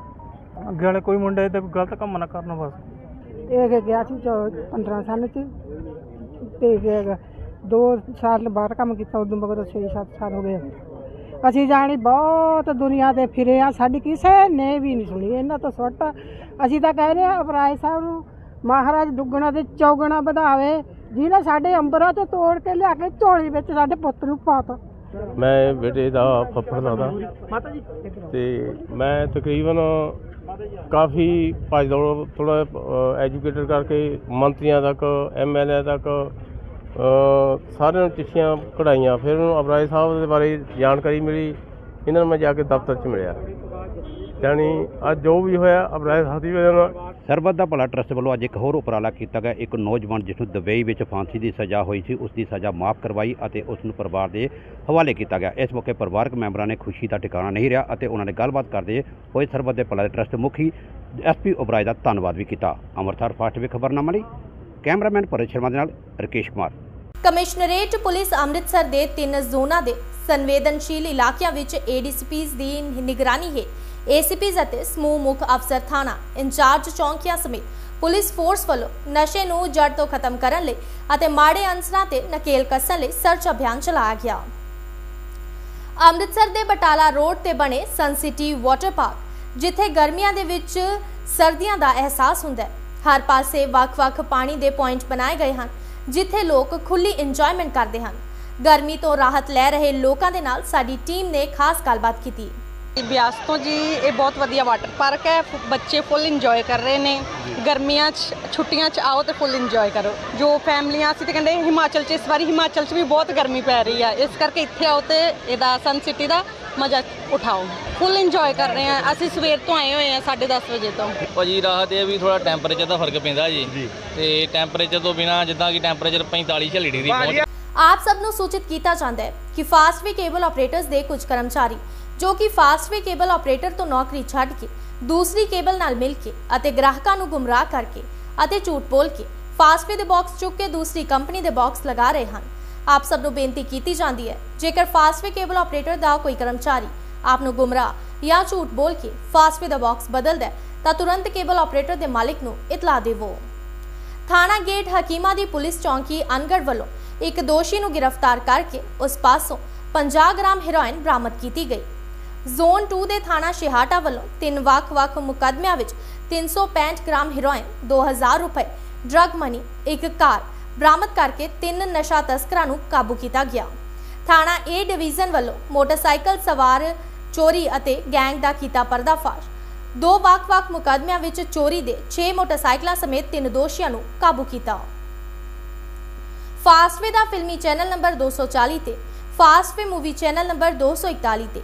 ਅੱਗੇ ਵਾਲੇ ਕੋਈ ਮੁੰਡੇ ਤੇ ਗਲਤ ਕੰਮ ਨਾ ਕਰਨ ਬਸ।
ਇਹ ਗਿਆ ਸੀ 15 ਸਾਲ ਚ। ਤੇ ਗਿਆ ਦੋ ਸਾਲ ਬਾਹਰ ਕੰਮ ਕੀਤਾ, ਉਦੋਂ ਮਗਰ 6-7 ਸਾਲ ਹੋ ਗਏ। ਅਸੀਂ ਜਾਣੀ ਬਹੁਤ ਦੁਨੀਆ ਤੇ ਫਿਰੇ ਆ। ਸਾਡੀ ਕਿਸੇ ਨੇ ਵੀ ਨਹੀਂ ਸੁਣੀ। ਇਹਨਾਂ ਤੋਂ ਸੁੱਟ। ਅਸੀਂ ਤਾਂ ਕਹਿ ਰਹੇ ਆ ਅਪਰਾਏ ਸਾਹਿਬ ਨੂੰ ਮਹਾਰਾਜ ਦੁੱਗਣਾ ਤੇ ਚੌਗਣਾ ਵਧਾਵੇ ਜਿਹਨੇ ਸਾਡੇ ਅੰਬਰਾਂ ਤੋਂ ਤੋੜ ਕੇ ਲਿਆ ਕੇ ਝੋਲੀ ਵਿੱਚ ਸਾਡੇ ਪੁੱਤ ਨੂੰ ਪਾਤਾ
ਮੈਂ ਬੇਟੇ ਦਾ ਫੱਫੜ ਦਾਦਾ ਤੇ ਮੈਂ ਤਕਰੀਬਨ ਕਾਫੀ ਭੱਜ ਦੌੜ ਥੋੜਾ ਐਜੂਕੇਟਡ ਕਰਕੇ ਮੰਤਰੀਆਂ ਤੱਕ ਐਮਐਲਏ ਤੱਕ ਸਾਰਿਆਂ ਨੂੰ ਚਿੱਠੀਆਂ ਕਢਾਈਆਂ। ਫਿਰ ਉਹਨੂੰ ਅਬਰਾਏ ਸਾਹਿਬ ਦੇ ਬਾਰੇ ਜਾਣਕਾਰੀ ਮਿਲੀ। ਇਹਨਾਂ ਨੂੰ ਮੈਂ ਜਾ ਕੇ ਦਫ਼ਤਰ 'ਚ ਮਿਲਿਆ। ਯਾਨੀ ਅੱਜ ਜੋ ਵੀ ਹੋਇਆ ਅਬਰਾਏ ਸਾਹਿਬ ਦੀ ਵਜ੍ਹਾ ਨਾਲ
ਸਰਬੱਤ ਦਾ ਭਲਾ ਟਰਸਟ ਵੱਲੋਂ ਅੱਜ ਇੱਕ ਹੋਰ ਉਪਰਾਲਾ ਕੀਤਾ ਗਿਆ। ਇੱਕ ਨੌਜਵਾਨ ਜਿਸ ਨੂੰ ਦੁਬਈ ਵਿੱਚ ਫਾਂਸੀ ਦੀ ਸਜ਼ਾ ਹੋਈ ਸੀ, ਉਸ ਦੀ ਸਜ਼ਾ ਮਾਫ ਕਰਵਾਈ ਅਤੇ ਉਸ ਨੂੰ ਪਰਿਵਾਰ ਦੇ ਹਵਾਲੇ ਕੀਤਾ ਗਿਆ। ਇਸ ਮੌਕੇ ਪਰਿਵਾਰਕ ਮੈਂਬਰਾਂ ਨੇ ਖੁਸ਼ੀ ਦਾ ਟਿਕਾਣਾ ਨਹੀਂ ਰਿਹਾ ਅਤੇ ਉਹਨਾਂ ਨੇ ਗੱਲਬਾਤ ਕਰਦੇ ਹੋਏ ਸਰਬੱਤ ਦੇ ਭਲਾ ਟਰਸਟ ਮੁਖੀ ਐਸਪੀ ਉਬਰਾਏ ਦਾ ਧੰਨਵਾਦ ਵੀ ਕੀਤਾ। ਅੰਮ੍ਰਿਤਸਰ ਫਾਸਟ ਵੇ ਖਬਰਨਾਮਾ ਲਈ ਕੈਮਰਾਮੈਨ ਪਰੇਸ਼ ਸ਼ਰਮਾ ਦੇ ਨਾਲ ਰਕੇਸ਼ ਕੁਮਾਰ।
ਕਮਿਸ਼ਨਰੇਟ ਪੁਲਿਸ ਅੰਮ੍ਰਿਤਸਰ ਦੇ ਤਿੰਨ ਜ਼ੋਨਾਂ ਦੇ ਸੰਵੇਦਨਸ਼ੀਲ ਇਲਾਕਿਆਂ ਵਿੱਚ ਏਡੀਸੀਪੀਜ਼ ਦੀ ਨਿਗਰਾਨੀ ਹੈ ਏਸੀਪੀਜ਼ ਅਤੇ ਸਮੂਹ ਮੁੱਖ ਅਫਸਰ ਥਾਣਾ ਇੰਚਾਰਜ ਚੌਂਕੀਆਂ ਸਮੇਤ ਪੁਲਿਸ ਫੋਰਸ ਵੱਲੋਂ ਨਸ਼ੇ ਨੂੰ ਜੜ ਤੋਂ ਖਤਮ ਕਰਨ ਲਈ ਅਤੇ ਮਾੜੇ ਅਨਸਰਾਂ ਤੇ ਨਕੇਲ ਕੱਸਣ ਲਈ ਸਰਚ ਅਭਿਆਨ ਚਲਾਇਆ ਗਿਆ। ਅੰਮ੍ਰਿਤਸਰ ਦੇ ਬਟਾਲਾ ਰੋਡ ਤੇ ਬਣੇ ਸਨ ਸਿਟੀ ਵਾਟਰ ਪਾਰਕ ਜਿੱਥੇ ਗਰਮੀਆਂ ਦੇ ਵਿੱਚ ਸਰਦੀਆਂ ਦਾ ਅਹਿਸਾਸ ਹੁੰਦਾ ਹੈ, ਹਰ ਪਾਸੇ ਵੱਖ-ਵੱਖ ਪਾਣੀ ਦੇ ਪੁਆਇੰਟ ਬਣਾਏ ਗਏ ਹਨ, ਜਿੱਥੇ ਲੋਕ ਖੁੱਲੀ ਇੰਜੋਇਮੈਂਟ ਕਰਦੇ ਹਨ। ਗਰਮੀ ਤੋਂ ਰਾਹਤ ਲੈ ਰਹੇ ਲੋਕਾਂ ਦੇ ਨਾਲ ਸਾਡੀ ਟੀਮ ਨੇ ਖਾਸ ਗੱਲਬਾਤ ਕੀਤੀ।
ਬਿਆਸ ਤੋਂ ਜੀ ਇਹ ਬਹੁਤ ਵਧੀਆ ਵਾਟਰ ਪਾਰਕ ਹੈ। ਬੱਚੇ ਫੁੱਲ ਇੰਜੋਏ ਕਰ ਰਹੇ ਨੇ। ਗਰਮੀਆਂ 'ਚ ਛੁੱਟੀਆਂ 'ਚ ਆਓ ਤੇ ਫੁੱਲ ਇੰਜੋਏ ਕਰੋ। ਜੋ ਫੈਮਲੀਆਂ ਅਸੀਂ ਤੇ ਕਹਿੰਦੇ ਹਿਮਾਚਲ 'ਚ ਇਸ ਵਾਰੀ ਹਿਮਾਚਲ 'ਚ ਵੀ ਬਹੁਤ ਗਰਮੀ ਪੈ ਰਹੀ ਆ। ਇਸ ਕਰਕੇ ਇੱਥੇ ਆਓ ਤੇ ਇਹਦਾ ਸਨ ਸਿਟੀ ਦਾ ਮਜ਼ਾ ਉਠਾਓ। ਫੁੱਲ ਇੰਜੋਏ ਕਰ ਰਹੇ ਆ। ਅਸੀਂ ਸਵੇਰ ਤੋਂ ਆਏ ਹੋਏ ਆ 10:30 ਵਜੇ ਤੋਂ।
ਭਾਜੀ ਰਾਹਤ ਇਹ ਵੀ ਥੋੜਾ ਟੈਂਪਰੇਚਰ ਦਾ ਫ਼ਰਕ ਪੈਂਦਾ ਜੀ। ਤੇ ਟੈਂਪਰੇਚਰ ਤੋਂ ਬਿਨਾ ਜਿੱਦਾਂ ਕਿ ਟੈਂਪਰੇਚਰ 45 46 ਡਿਗਰੀ ਪਹੁੰਚ
ਆਪ ਸਭ ਨੂੰ ਸੂਚਿਤ ਕੀਤਾ ਜਾਂਦਾ ਹੈ ਕਿ ਫਾਸਟਵੇ ਕੇਬਲ ਆਪਰੇਟਰਸ ਦੇ ਕੁਝ ਕਰਮਚਾਰੀ ਜੋ ਕਿ ਫਾਸਟਵੇ ਕੇਬਲ ਆਪਰੇਟਰ ਤੋਂ ਨੌਕਰੀ ਛੱਡ ਕੇ ਦੂਸਰੀ ਕੇਬਲ ਨਾਲ ਮਿਲ ਕੇ ਅਤੇ ਗ੍ਰਾਹਕਾਂ ਨੂੰ ਗੁੰਮਰਾਹ ਕਰਕੇ ਅਤੇ ਝੂਠ ਬੋਲ ਕੇ ਫਾਸਟਵੇ ਦੇ ਬਾਕਸ ਚੁੱਕ ਕੇ ਦੂਸਰੀ ਕੰਪਨੀ ਦੇ ਬਾਕਸ ਲਗਾ ਰਹੇ ਹਨ। ਆਪ ਸਭ ਨੂੰ ਬੇਨਤੀ ਕੀਤੀ ਜਾਂਦੀ ਹੈ, ਜੇਕਰ ਫਾਸਟਵੇ ਕੇਬਲ ਆਪਰੇਟਰ ਦਾ ਕੋਈ ਕਰਮਚਾਰੀ ਆਪ ਨੂੰ ਗੁੰਮਰਾਹ ਜਾਂ ਝੂਠ ਬੋਲ ਕੇ ਫਾਸਟਵੇ ਦਾ ਬਾਕਸ ਬਦਲਦਾ ਹੈ, ਤਾਂ ਤੁਰੰਤ ਕੇਬਲ ਆਪਰੇਟਰ ਦੇ ਮਾਲਿਕ ਨੂੰ ਇਤਲਾਹ ਦੇਵੋ। ਥਾਣਾ ਗੇਟ ਹਕੀਮਾ ਦੀ ਪੁਲਿਸ ਚੌਂਕੀ ਅਨਗੜ ਵੱਲੋਂ ਇੱਕ ਦੋਸ਼ੀ ਨੂੰ ਗ੍ਰਿਫਤਾਰ ਕਰਕੇ ਉਸ ਪਾਸੋਂ 50 ਗ੍ਰਾਮ ਹੈਰੋਇਨ ਬਰਾਮਦ ਕੀਤੀ ਗਈ। ਜ਼ੋਨ 2 ਦੇ ਥਾਣਾ ਸ਼ਿਹਾਟਾ ਵੱਲੋਂ ਤਿੰਨ ਵੱਖ-ਵੱਖ ਮੁਕੱਦਮਿਆਂ ਵਿੱਚ 365 ਗ੍ਰਾਮ ਹੈਰੋਇਨ 2000 ਰੁਪਏ ਡਰਗ ਮਨੀ ਇੱਕ ਕਾਰ ਬਰਾਮਦ ਕਰਕੇ ਤਿੰਨ ਨਸ਼ਾ ਤਸਕਰਾਂ ਨੂੰ ਕਾਬੂ ਕੀਤਾ ਗਿਆ। ਥਾਣਾ ਏ ਡਿਵੀਜ਼ਨ ਵੱਲੋਂ ਮੋਟਰਸਾਈਕਲ ਸਵਾਰ ਚੋਰੀ ਅਤੇ ਗੈਂਗ ਦਾ ਕੀਤਾ ਪਰਦਾਫਾਸ਼। ਦੋ ਵੱਖ-ਵੱਖ ਮੁਕੱਦਮਿਆਂ ਵਿੱਚ ਚੋਰੀ ਦੇ 6 ਮੋਟਰਸਾਈਕਲਾਂ ਸਮੇਤ ਤਿੰਨ ਦੋਸ਼ੀਆਂ ਨੂੰ ਕਾਬੂ ਕੀਤਾ। ਫਾਸਟਵੇ ਦਾ ਫਿਲਮੀ ਚੈਨਲ ਨੰਬਰ 240 ਤੇ, ਫਾਸਟਵੇ ਮੂਵੀ ਚੈਨਲ ਨੰਬਰ 241 ਤੇ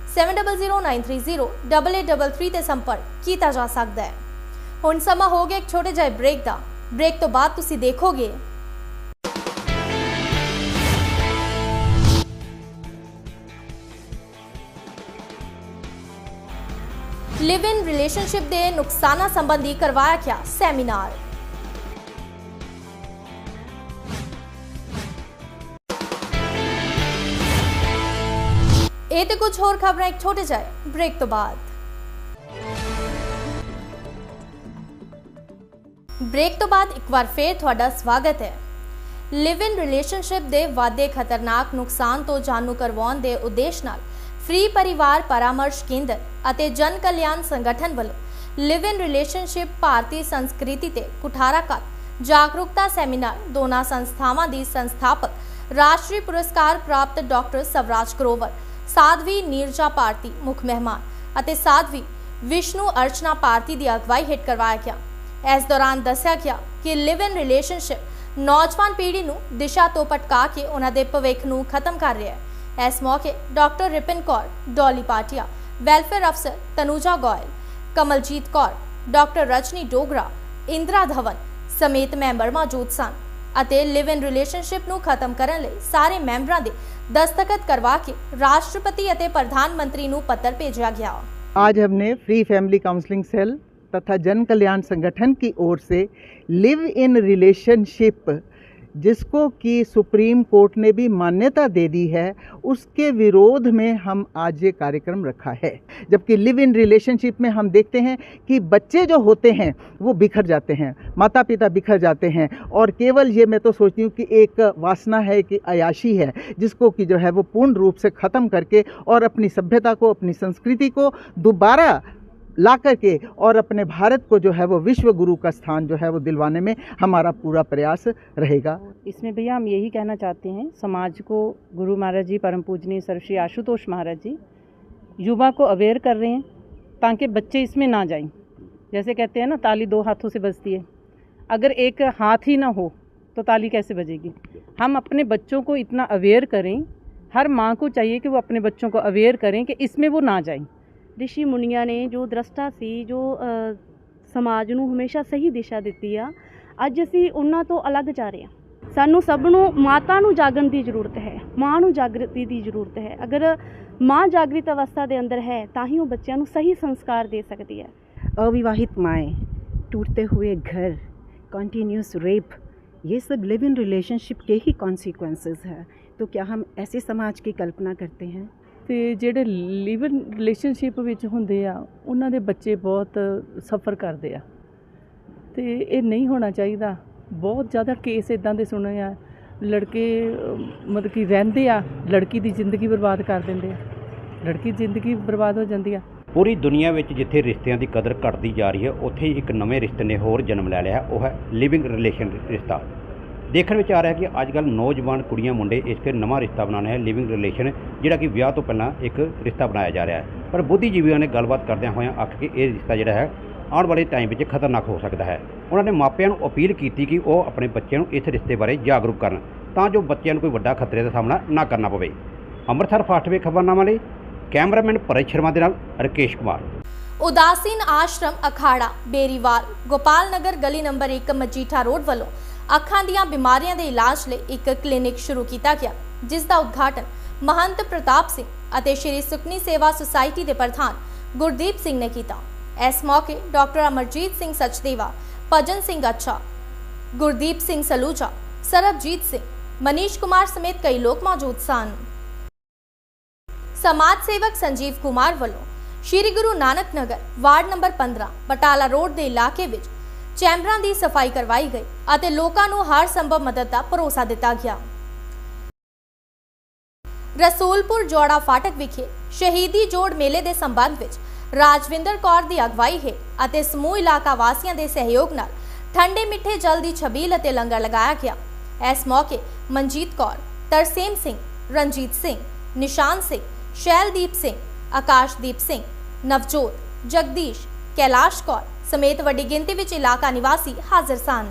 7009308833 ਤੇ ਸੰਪਰਕ ਕੀਤਾ ਜਾ ਸਕਦਾ ਹੈ। ਹੁਣ ਸਮਾਂ ਹੋ ਗਿਆ ਇੱਕ ਛੋਟੇ ਜਿਹੇ ਬ੍ਰੇਕ ਦਾ। ਬ੍ਰੇਕ ਤੋਂ ਬਾਅਦ ਤੁਸੀਂ ਦੇਖੋਗੇ। ਲਿਵ ਇਨ ਰਿਲੇਸ਼ਨਸ਼ਿਪ ਦੇ ਨੁਕਸਾਨਾਂ ਸੰਬੰਧੀ ਕਰਵਾਇਆ ਗਿਆ ਸੈਮੀਨਾਰ। ਇਹ ਤੇ ਕੁਝ ਹੋਰ ਖਬਰਾਂ ਇੱਕ ਛੋਟੇ ਜਿਹੇ ਬ੍ਰੇਕ ਤੋਂ ਬਾਅਦ ਬ੍ਰੇਕ ਤੋਂ ਬਾਅਦ ਇੱਕ ਵਾਰ ਫੇਰ ਤੁਹਾਡਾ ਸਵਾਗਤ ਹੈ ਲਿਵ ਇਨ ਰਿਲੇਸ਼ਨਸ਼ਿਪ ਦੇ ਵਾਧੇ ਖਤਰਨਾਕ ਨੁਕਸਾਨ ਤੋਂ ਜਾਣੂ ਕਰਵਾਉਣ ਦੇ ਉਦੇਸ਼ ਨਾਲ ਫ੍ਰੀ ਪਰਿਵਾਰ ਪਰਾਮਰਸ਼ ਕੇਂਦਰ ਅਤੇ ਜਨ ਕਲਿਆਣ ਸੰਗਠਨ ਵੱਲੋਂ ਲਿਵ ਇਨ ਰਿਲੇਸ਼ਨਸ਼ਿਪ ਭਾਰਤੀ ਸੰਸਕ੍ਰਿਤੀ ਤੇ ਕੁਠਾਰਾਕਤ ਜਾਗਰੂਕਤਾ ਸੈਮੀਨਾਰ ਦੋਨਾਂ ਸੰਸਥਾਵਾਂ ਦੀ ਸੰਸਥਾਪਕ ਰਾਸ਼ਟਰੀ ਪੁਰਸਕਾਰ ਪ੍ਰਾਪਤ ਡਾਕਟਰ ਸਵਰਾਜ ਕਰੋਵਰ ਸਾਧਵੀ ਨੀਰਜਾ ਪਾਰਤੀ ਮੁੱਖ ਮਹਿਮਾਨ ਅਤੇ ਸਾਧਵੀ ਵਿਸ਼ਨੂੰ ਅਰਚਨਾ ਪਾਰਤੀ ਦੀ ਅਗਵਾਈ ਹੇਠ ਕਰਵਾਇਆ ਗਿਆ। ਇਸ ਦੌਰਾਨ ਦੱਸਿਆ ਗਿਆ ਕਿ ਲਿਵ ਇਨ ਰਿਲੇਸ਼ਨਸ਼ਿਪ ਨੌਜਵਾਨ ਪੀੜ੍ਹੀ ਨੂੰ ਦਿਸ਼ਾ ਤੋਂ ਭਟਕਾ ਕੇ ਉਹਨਾਂ ਦੇ ਭਵਿੱਖ ਨੂੰ ਖਤਮ ਕਰ ਰਿਹਾ ਹੈ। ਇਸ ਮੌਕੇ ਡਾਕਟਰ ਰਿਪਨ ਕੌਰ, ਡੋਲੀ ਪਾਟਿਆ, ਵੈਲਫੇਅਰ ਅਫਸਰ ਤਨੂਜਾ ਗੋਇਲ, ਕਮਲਜੀਤ ਕੌਰ, ਡਾਕਟਰ ਰਜਨੀ ਡੋਗਰਾ, ਇੰਦਰਾ ਧਵਨ ਸਮੇਤ ਮੈਂਬਰ ਮੌਜੂਦ ਸਨ ਅਤੇ ਲਿਵ ਇਨ ਰਿਲੇਸ਼ਨਸ਼ਿਪ ਨੂੰ ਖਤਮ ਕਰਨ ਲਈ ਸਾਰੇ ਮੈਂਬਰਾਂ ਦੇ दस्तखत करवा के राष्ट्रपति प्रधानमंत्री पत्र भेजा गया
आज हमने फ्री फैमिली काउंसलिंग सेल तथा जन कल्याण संगठन की ओर से लिव इन रिलेशनशिप जिसको कि सुप्रीम कोर्ट ने भी मान्यता दे दी है, उसके विरोध में हम आज ये कार्यक्रम रखा है। जबकि लिव इन रिलेशनशिप में हम देखते हैं कि बच्चे जो होते हैं, वो बिखर जाते हैं माता पिता बिखर जाते हैं, और केवल ये मैं तो सोचती हूँ कि एक वासना है कि अयाशी है, जिसको कि जो है वो पूर्ण रूप से ख़त्म करके और अपनी सभ्यता को, अपनी संस्कृति को दोबारा ला करके और अपने भारत को जो है वो विश्व गुरु का स्थान जो है वो दिलवाने में हमारा पूरा प्रयास रहेगा।
इसमें भैया हम यही कहना चाहते हैं, समाज को गुरु महाराज जी, परम पूजनीय सर्वश्री आशुतोष महाराज जी, युवा को अवेयर कर रहे हैं ताकि बच्चे इसमें ना जाएँ। जैसे कहते हैं ना, ताली दो हाथों से बजती है। अगर एक हाथ ही ना हो तो ताली कैसे बजेगी? हम अपने बच्चों को इतना अवेयर करें, हर माँ को चाहिए कि वो अपने बच्चों को अवेयर करें कि इसमें वो ना जाएँ।
ਰਿਸ਼ੀ ਮੁਨੀਆਂ ਨੇ ਜੋ ਦ੍ਰਸ਼ਟਾ ਸੀ ਜੋ ਅ, ਸਮਾਜ ਨੂੰ ਹਮੇਸ਼ਾ ਸਹੀ ਦਿਸ਼ਾ ਦਿੱਤੀ ਆ ਅੱਜ ਅਸੀਂ ਉਹਨਾਂ ਤੋਂ ਅਲੱਗ ਜਾ ਰਹੇ ਹਾਂ ਸਾਨੂੰ ਸਭ ਨੂੰ ਮਾਤਾ ਨੂੰ ਜਾਗਣ ਦੀ ਜ਼ਰੂਰਤ ਹੈ ਮਾਂ ਨੂੰ ਜਾਗਰਤੀ ਦੀ ਜ਼ਰੂਰਤ ਹੈ ਅਗਰ ਮਾਂ ਜਾਗਰਿਤ ਅਵਸਥਾ ਦੇ ਅੰਦਰ ਹੈ ਤਾਂ ਹੀ ਉਹ ਬੱਚਿਆਂ ਨੂੰ ਸਹੀ ਸੰਸਕਾਰ ਦੇ ਸਕਦੀ ਹੈ
अविवाहित माएँ टूटते हुए घर कॉन्टीन्यूस रेप ये सब लिव इन रिलेशनशिप के ही कॉन्सिक्वेंसेस है तो क्या हम ऐसे समाज की कल्पना करते हैं
ਅਤੇ ਜਿਹੜੇ ਲਿਵ ਇਨ ਰਿਲੇਸ਼ਨਸ਼ਿਪ ਵਿੱਚ ਹੁੰਦੇ ਆ, ਉਹਨਾਂ ਦੇ ਬੱਚੇ ਬਹੁਤ ਸਫਰ ਕਰਦੇ ਆ। ਅਤੇ ਇਹ ਨਹੀਂ ਹੋਣਾ ਚਾਹੀਦਾ। ਬਹੁਤ ਜ਼ਿਆਦਾ ਕੇਸ ਇਦਾਂ ਦੇ ਸੁਣੇ ਆ, ਲੜਕੇ, ਮਤਲਬ ਕਿ ਰਹਿੰਦੇ ਆ, ਲੜਕੀ ਦੀ ਜ਼ਿੰਦਗੀ ਬਰਬਾਦ ਕਰ ਦਿੰਦੇ ਆ। ਲੜਕੀ ਦੀ ਜ਼ਿੰਦਗੀ ਬਰਬਾਦ ਹੋ ਜਾਂਦੀ ਆ।
ਪੂਰੀ ਦੁਨੀਆ ਵਿੱਚ ਜਿੱਥੇ ਰਿਸ਼ਤਿਆਂ ਦੀ ਕਦਰ ਘਟਦੀ ਜਾ ਰਹੀ ਹੈ, ਉੱਥੇ ਹੀ ਇੱਕ ਨਵੇਂ ਰਿਸ਼ਤੇ ਨੇ ਹੋਰ ਜਨਮ ਲੈ ਲਿਆ। ਉਹ ਹੈ ਲਿਵਿੰਗ ਰਿਲੇਸ਼ਨ ਰਿਸ਼ਤਾ। ਦੇਖਣ ਵਿੱਚ ਆ ਰਿਹਾ ਕਿ ਅੱਜ ਕੱਲ੍ਹ ਨੌਜਵਾਨ ਕੁੜੀਆਂ, ਮੁੰਡੇ ਇਸ ਤੇ ਨਵਾਂ ਰਿਸ਼ਤਾ ਬਣਾਉਣਾ ਹੈ ਲਿਵਿੰਗ ਰਿਲੇਸ਼ਨ ਜਿਹੜਾ ਕਿ ਵਿਆਹ ਤੋਂ ਪਹਿਲਾਂ ਇੱਕ ਰਿਸ਼ਤਾ ਬਣਾਇਆ ਜਾ ਰਿਹਾ ਹੈ। ਪਰ ਬੁੱਧੀਜੀਵੀਆਂ ਨੇ ਗੱਲਬਾਤ ਕਰਦਿਆਂ ਹੋਇਆਂ ਆਖ ਕੇ ਇਹ ਰਿਸ਼ਤਾ ਜਿਹੜਾ ਹੈ, ਆਉਣ ਵਾਲੇ ਟਾਈਮ ਵਿੱਚ ਖਤਰਨਾਕ ਹੋ ਸਕਦਾ ਹੈ। ਉਹਨਾਂ ਨੇ ਮਾਪਿਆਂ ਨੂੰ ਅਪੀਲ ਕੀਤੀ ਕਿ ਉਹ ਆਪਣੇ ਬੱਚਿਆਂ ਨੂੰ ਇਸ ਰਿਸ਼ਤੇ ਬਾਰੇ ਜਾਗਰੂਕ ਕਰਨ, ਤਾਂ ਜੋ ਬੱਚਿਆਂ ਨੂੰ ਕੋਈ ਵੱਡਾ ਖਤਰੇ ਦਾ ਸਾਹਮਣਾ ਨਾ ਕਰਨਾ ਪਵੇ। ਅੰਮ੍ਰਿਤਸਰ ਫਾਸਟਵੇ ਖਬਰਨਾਮਾ ਲਈ ਕੈਮਰਾਮੈਨ ਪਰੇਸ਼ ਸ਼ਰਮਾ ਦੇ ਨਾਲ ਰਕੇਸ਼ ਕੁਮਾਰ।
ਉਦਾਸੀਨ ਆਸ਼ਰਮ ਅਖਾੜਾ, ਬੇਰੀਵਾਲ ਗੋਪਾਲ ਨਗਰ ਗਲੀ ਨੰਬਰ 1 ਮਜੀਠਾ ਰੋਡ ਵੱਲੋਂ ਅੱਖਾਂ ਦੀਆਂ ਬਿਮਾਰੀਆਂ ਦੇ ਇਲਾਜ ਲਈ ਇੱਕ ਕਲੀਨਿਕ ਸ਼ੁਰੂ ਕੀਤਾ ਗਿਆ, ਜਿਸ ਦਾ ਉਦਘਾਟਨ ਮਹੰਤ ਪ੍ਰਤਾਪ ਸਿੰਘ ਅਤੇ ਸ਼੍ਰੀ ਸੁਖਨੀ ਸੇਵਾ ਸੁਸਾਇਟੀ ਦੇ ਪ੍ਰਧਾਨ ਗੁਰਦੀਪ ਸਿੰਘ ਨੇ ਕੀਤਾ। ਇਸ ਮੌਕੇ ਡਾਕਟਰ ਅਮਰਜੀਤ ਸਿੰਘ ਸਚਦੇਵਾ, ਭਜਨ ਸਿੰਘ ਅੱਛਾ, ਗੁਰਦੀਪ ਸਿੰਘ ਸਲੂਜਾ, ਸਰਬਜੀਤ ਸਿੰਘ, ਮਨੀਸ਼ ਕੁਮਾਰ ਸਮੇਤ ਕਈ ਲੋਕ ਮੌਜੂਦ ਸਨ। ਸਮਾਜ ਸੇਵਕ ਸੰਜੀਵ ਕੁਮਾਰ ਵੱਲੋਂ Shri Guru Nanak Nagar ward number 15 Batala road ਦੇ ਇਲਾਕੇ ਵਿੱਚ ਚੈਂਬਰਾਂ ਦੀ ਸਫ਼ਾਈ ਕਰਵਾਈ ਗਈ ਅਤੇ ਲੋਕਾਂ ਨੂੰ ਹਰ ਸੰਭਵ ਮਦਦ ਦਾ ਭਰੋਸਾ ਦਿੱਤਾ ਗਿਆ। ਰਸੂਲਪੁਰ ਜੋੜਾ ਫਾਟਕ ਵਿਖੇ ਸ਼ਹੀਦੀ ਜੋੜ ਮੇਲੇ ਦੇ ਸੰਬੰਧ ਵਿੱਚ ਰਾਜਵਿੰਦਰ ਕੌਰ ਦੀ ਅਗਵਾਈ ਹੈ ਅਤੇ ਸਮੂਹ ਇਲਾਕਾ ਵਾਸੀਆਂ ਦੇ ਸਹਿਯੋਗ ਨਾਲ ਠੰਡੇ ਮਿੱਠੇ ਜਲ ਦੀ ਛਬੀਲ ਅਤੇ ਲੰਗਰ ਲਗਾਇਆ ਗਿਆ। ਇਸ ਮੌਕੇ ਮਨਜੀਤ ਕੌਰ, ਤਰਸੇਮ ਸਿੰਘ, ਰਣਜੀਤ ਸਿੰਘ, ਨਿਸ਼ਾਨ ਸਿੰਘ, ਸ਼ੈਲਦੀਪ ਸਿੰਘ, ਆਕਾਸ਼ਦੀਪ ਸਿੰਘ, ਨਵਜੋਤ, ਜਗਦੀਸ਼, ਕੈਲਾਸ਼ ਕੌਰ ਸਮੇਤ ਵੱਡੀ ਗਿਣਤੀ ਵਿੱਚ ਇਲਾਕਾ ਨਿਵਾਸੀ ਹਾਜ਼ਰ ਸਨ।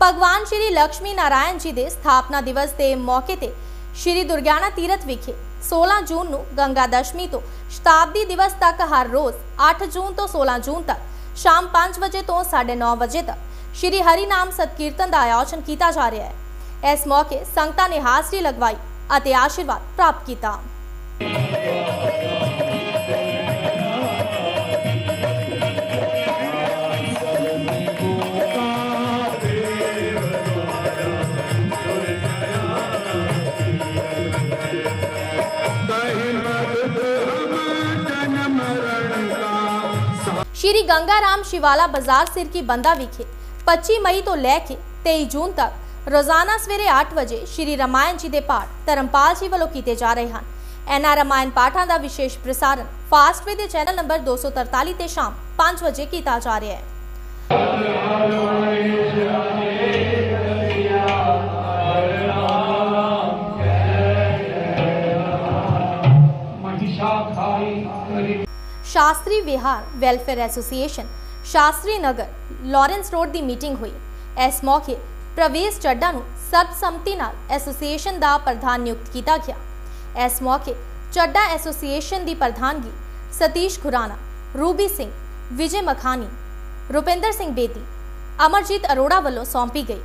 ਭਗਵਾਨ ਸ਼੍ਰੀ ਲక్ష్ਮੀ ਨਾਰਾਇਣ ਜੀ ਦੇ ਸਥਾਪਨਾ ਦਿਵਸ ਦੇ ਮੌਕੇ ਤੇ ਸ਼੍ਰੀ ਦੁਰਗਿਆਨਾ ਤੀਰਥ ਵਿਖੇ 16 ਜੂਨ ਨੂੰ ਗੰਗਾ ਦਸ਼ਮੀ ਤੋਂ ਸ਼ਤਾਬਦੀ ਦਿਵਸ ਤੱਕ ਹਰ ਰੋਜ਼ 8 ਜੂਨ ਤੋਂ 16 ਜੂਨ ਤੱਕ ਸ਼ਾਮ 5 ਵਜੇ ਤੋਂ 9:30 ਵਜੇ ਤੱਕ ਸ਼੍ਰੀ ਹਰੀ ਨਾਮ ਸਤਕੀਰਤਨ ਦਾ ਆਯੋਜਨ ਕੀਤਾ ਜਾ ਰਿਹਾ ਹੈ। ਇਸ ਮੌਕੇ ਸੰਗਤਾਂ ਨੇ ਹਾਜ਼ਰੀ ਲਗਵਾਈ ਅਤੇ ਆਸ਼ੀਰਵਾਦ ਪ੍ਰਾਪਤ ਕੀਤਾ। ਸ਼੍ਰੀ ਗੰਗਾ ਰਾਮ ਸ਼ਿਵਾਲਾ ਬਾਜ਼ਾਰ ਸਿਰਕੀ ਬੰਦਾ ਵਿਖੇ 25 ਮਈ ਤੋਂ ਲੈ ਕੇ 23 ਜੂਨ ਤੱਕ ਰੋਜ਼ਾਨਾ ਸਵੇਰੇ 8 ਵਜੇ ਸ਼੍ਰੀ ਰਮਾਇਣ ਜੀ ਦੇ ਪਾਠ ਧਰਮਪਾਲ ਜੀ ਵੱਲੋਂ ਕੀਤੇ ਜਾ ਰਹੇ ਹਨ। ਇਹਨਾਂ ਰਮਾਇਣ ਪਾਠਾਂ ਦਾ ਵਿਸ਼ੇਸ਼ ਪ੍ਰਸਾਰਣ ਫਾਸਟਵੇ ਦੇ ਚੈਨਲ ਨੰਬਰ 243 ਤੇ ਸ਼ਾਮ 5 ਵਜੇ ਕੀਤਾ ਜਾ ਰਿਹਾ ਹੈ। Shastri Vihar welfare association, Shastri Nagar, Lawrence road ਦੀ ਮੀਟਿੰਗ ਹੋਈ। ਇਸ ਮੌਕੇ ਪ੍ਰਵੇਸ਼ ਚੱਡਾ ਨੂੰ ਸਰਬਸੰਮਤੀ ਨਾਲ ਐਸੋਸੀਏਸ਼ਨ ਦਾ ਪ੍ਰਧਾਨ ਨਿਯੁਕਤ ਕੀਤਾ ਗਿਆ। ਇਸ ਮੌਕੇ ਚੱਡਾ ਐਸੋਸੀਏਸ਼ਨ ਦੀ ਪ੍ਰਧਾਨਗੀ ਸਤੀਸ਼ ਖੁਰਾਨਾ, ਰੂਬੀ ਸਿੰਘ, ਵਿਜੇ ਮਖਾਨੀ, ਰੁਪਿੰਦਰ ਸਿੰਘ ਬੇਦੀ, ਅਮਰਜੀਤ ਅਰੋੜਾ ਵੱਲੋਂ ਸੌਂਪੀ ਗਈ।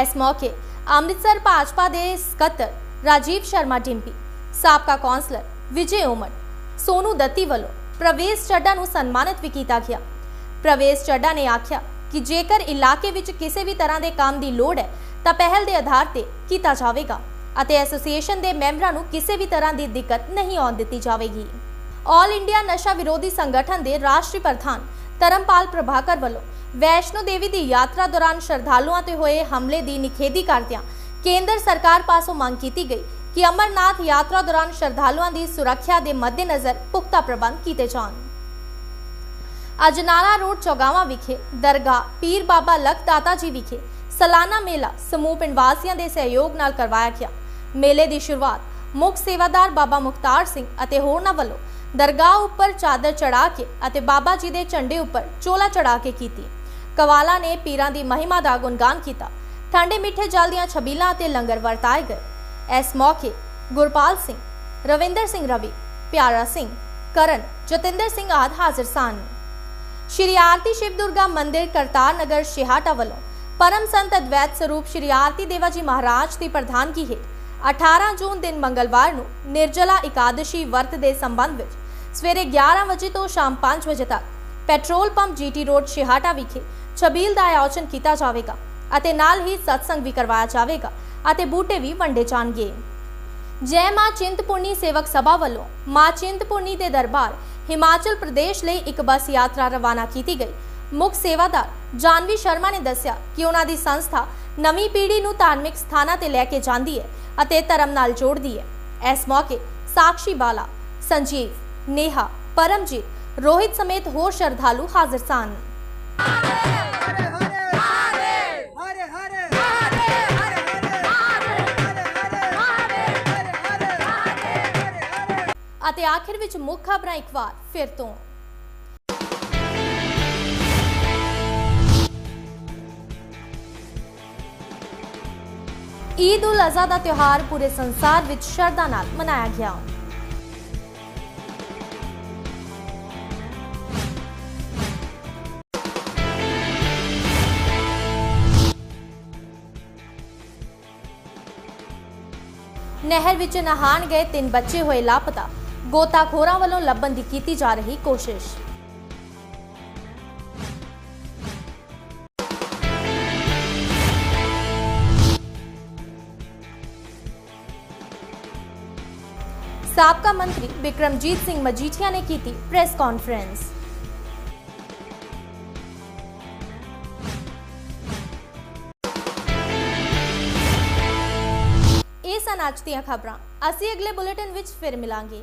ਇਸ ਮੌਕੇ ਅੰਮ੍ਰਿਤਸਰ ਭਾਜਪਾ ਦੇ ਸਕੱਤਰ ਰਾਜੀਵ ਸ਼ਰਮਾ ਡਿੰਪੀ ਸਾਬਕਾ ਕੌਂਸਲਰ ਵਿਜੇ ਓਮਨ ਸੋਨੂ ਦੱਤੀ ਵੱਲੋਂ ਪ੍ਰਵੇਸ਼ ਚੱਡਾ ਨੂੰ ਸਨਮਾਨਿਤ ਵੀ ਕੀਤਾ ਗਿਆ। ਪ੍ਰਵੇਸ਼ ਚੱਡਾ ਨੇ ਆਖਿਆ ਕਿ ਜੇਕਰ ਇਲਾਕੇ ਵਿੱਚ ਕਿਸੇ ਵੀ ਤਰ੍ਹਾਂ ਦੇ ਕੰਮ ਦੀ ਲੋੜ ਹੈ, ਤਾਂ ਪਹਿਲ ਦੇ ਆਧਾਰ ਤੇ ਕੀਤਾ ਜਾਵੇਗਾ ਅਤੇ ਐਸੋਸੀਏਸ਼ਨ ਦੇ ਮੈਂਬਰਾਂ ਨੂੰ ਕਿਸੇ ਵੀ ਤਰ੍ਹਾਂ ਦੀ ਦਿੱਕਤ ਨਹੀਂ ਆਉਣ ਦਿੱਤੀ ਜਾਵੇਗੀ। ਆਲ ਇੰਡੀਆ ਨਸ਼ਾ ਵਿਰੋਧੀ ਸੰਗਠਨ ਦੇ ਰਾਸ਼ਟਰੀ ਪ੍ਰਧਾਨ ਧਰਮਪਾਲ ਪ੍ਰਭਾਕਰ ਵੱਲੋਂ ਵੈਸ਼ਨੋ ਦੇਵੀ ਦੀ ਯਾਤਰਾ ਦੌਰਾਨ ਸ਼ਰਧਾਲੂਆਂ ਤੇ ਹੋਏ ਹਮਲੇ ਦੀ ਨਿਖੇਧੀ ਕਰਦਿਆਂ ਕੇਂਦਰ ਸਰਕਾਰ ਪਾਸੋਂ ਮੰਗ ਕੀਤੀ ਗਈ ਕਿ ਅਮਰਨਾਥ ਯਾਤਰਾ ਦੌਰਾਨ ਸ਼ਰਧਾਲੂਆਂ ਦੀ ਸੁਰੱਖਿਆ ਦੇ ਮੱਦੇਨਜ਼ਰ ਪੁਖਤਾ ਪ੍ਰਬੰਧ ਕੀਤੇ ਜਾਣ। ਅੱਜ ਨਾਲਾ ਰੋਡ ਚੌਗਾਵਾਂ ਵਿਖੇ ਦਰਗਾਹ ਪੀਰ ਬਾਬਾ ਲਖਦਾਤਾ ਜੀ ਵਿਖੇ ਸਾਲਾਨਾ ਮੇਲਾ ਸਮੂਹ ਪਿੰਡ ਵਾਸੀਆਂ ਦੇ ਸਹਿਯੋਗ ਨਾਲ ਕਰਵਾਇਆ ਗਿਆ। ਮੇਲੇ ਦੀ ਸ਼ੁਰੂਆਤ ਮੁੱਖ ਸੇਵਾਦਾਰ ਬਾਬਾ ਮੁਖਤਾਰ ਸਿੰਘ ਅਤੇ ਹੋਰਨਾਂ ਵੱਲੋਂ ਦਰਗਾਹ ਉੱਪਰ ਚਾਦਰ ਚੜਾ ਕੇ ਅਤੇ ਬਾਬਾ ਜੀ ਦੇ ਝੰਡੇ ਉੱਪਰ ਚੋਲਾ ਚੜਾ ਕੇ ਕੀਤੀ। ਕਵਾਲਾ ਨੇ ਪੀਰਾਂ ਦੀ ਮਹਿਮਾ ਦਾ ਗੁਣਗਾਨ ਕੀਤਾ। ਠੰਡੇ ਮਿੱਠੇ ਜਲ ਦੀਆਂ ਛਬੀਲਾਂ ਅਤੇ ਲੰਗਰ ਵਰਤਾਏ ਗਏ। ਇਸ ਮੌਕੇ ਗੁਰਪਾਲ ਸਿੰਘ, ਰਵਿੰਦਰ ਸਿੰਘ ਰਵੀ, ਪਿਆਰਾ ਸਿੰਘ, ਕਰਨ, ਜਤਿੰਦਰ ਸਿੰਘ ਆਦਿ ਹਾਜ਼ਰ ਸਨ। ਸ਼੍ਰੀ ਆਰਤੀ ਸ਼ਿਵ ਦੁਰਗਾ ਮੰਦਿਰ ਕਰਤਾਰ ਨਗਰ ਸ਼ਿਹਾਟਾ ਵੱਲੋਂ ਪਰਮ ਸੰਤ ਅਦਵੈਤ ਸਰੂਪ ਸ਼੍ਰੀ ਆਰਤੀ ਦੇਵਾ ਜੀ ਮਹਾਰਾਜ ਦੀ ਪ੍ਰਧਾਨਗੀ ਹੇਠ 18 ਜੂਨ ਦਿਨ ਮੰਗਲਵਾਰ ਨੂੰ ਨਿਰਜਲਾ ਇਕਾਦਸ਼ੀ ਵਰਤ ਦੇ ਸੰਬੰਧ ਵਿੱਚ ਸਵੇਰੇ 11 ਵਜੇ ਤੋਂ ਸ਼ਾਮ 5 ਵਜੇ ਤੱਕ petrol pump GT road Shihata ਵਿਖੇ ਛਬੀਲ ਦਾ ਆਯੋਜਨ ਕੀਤਾ ਜਾਵੇਗਾ ਅਤੇ ਨਾਲ ਹੀ ਸਤਸੰਗ ਵੀ ਕਰਵਾਇਆ ਜਾਵੇਗਾ। ਅਤੇ ਬੂਟੇ ਵੀ ਵੰਡੇ ਜਾਣਗੇ। ਜੈ ਮਾਂ ਚਿੰਤਪੁਰਨੀ ਸੇਵਕ ਸਭਾ ਵੱਲੋਂ ਮਾਂ ਚਿੰਤਪੁਰਨੀ ਦੇ ਦਰਬਾਰ ਹਿਮਾਚਲ ਪ੍ਰਦੇਸ਼ ਲਈ ਇੱਕ ਬੱਸ ਯਾਤਰਾ ਰਵਾਨਾ ਕੀਤੀ ਗਈ। ਮੁੱਖ ਸੇਵਾਦਾਰ ਜਾਨਵੀ ਸ਼ਰਮਾ ਨੇ ਦੱਸਿਆ ਕਿ ਉਹਨਾਂ ਦੀ ਸੰਸਥਾ ਨਵੀਂ ਪੀੜ੍ਹੀ ਨੂੰ ਧਾਰਮਿਕ ਸਥਾਨਾਂ ਤੇ ਲੈ ਕੇ ਜਾਂਦੀ ਹੈ ਅਤੇ ਧਰਮ ਨਾਲ ਜੋੜਦੀ ਹੈ। ਇਸ ਮੌਕੇ ਸਾਕਸ਼ੀ ਬਾਲਾ, ਸੰਜੀਵ, ਨੇਹਾ, ਪਰਮਜੀਤ, ਰੋਹਿਤ ਸਮੇਤ ਹੋਰ ਸ਼ਰਧਾਲੂ ਹਾਜ਼ਰ ਸਨ। ਅਤੇ ਆਖਿਰ ਵਿੱਚ ਮੁੱਖ ਖਬਰਾਂ ਇੱਕ ਵਾਰ ਫਿਰ ਤੋਂ। ਈਦ ਉਲ ਅਜ਼ਹਾ ਦਾ ਤਿਉਹਾਰ ਪੂਰੇ ਸੰਸਾਰ ਵਿੱਚ ਸ਼ਰਧਾ ਨਾਲ ਮਨਾਇਆ ਗਿਆ। ਨਹਿਰ ਵਿੱਚ ਨਹਾਣ ਗਏ ਤਿੰਨ ਬੱਚੇ ਹੋਏ ਲਾਪਤਾ। ਗੋਤਾਖੋਰਾਂ ਵੱਲੋਂ ਲੱਭਣ ਦੀ ਕੀਤੀ ਜਾ ਰਹੀ ਕੋਸ਼ਿਸ਼ ਸਾਬਕਾ ਮੰਤਰੀ ਬਿਕਰਮਜੀਤ ਸਿੰਘ ਮਜੀਠੀਆ ਨੇ ਕੀਤੀ ਪ੍ਰੈਸ ਕਾਨਫਰੰਸ ਇਹ ਸਨ ਅੱਜ ਦੀਆਂ ਖਬਰਾਂ ਅਸੀਂ ਅਗਲੇ ਬੁਲੇਟਿਨ ਵਿੱਚ ਫਿਰ ਮਿਲਾਂਗੇ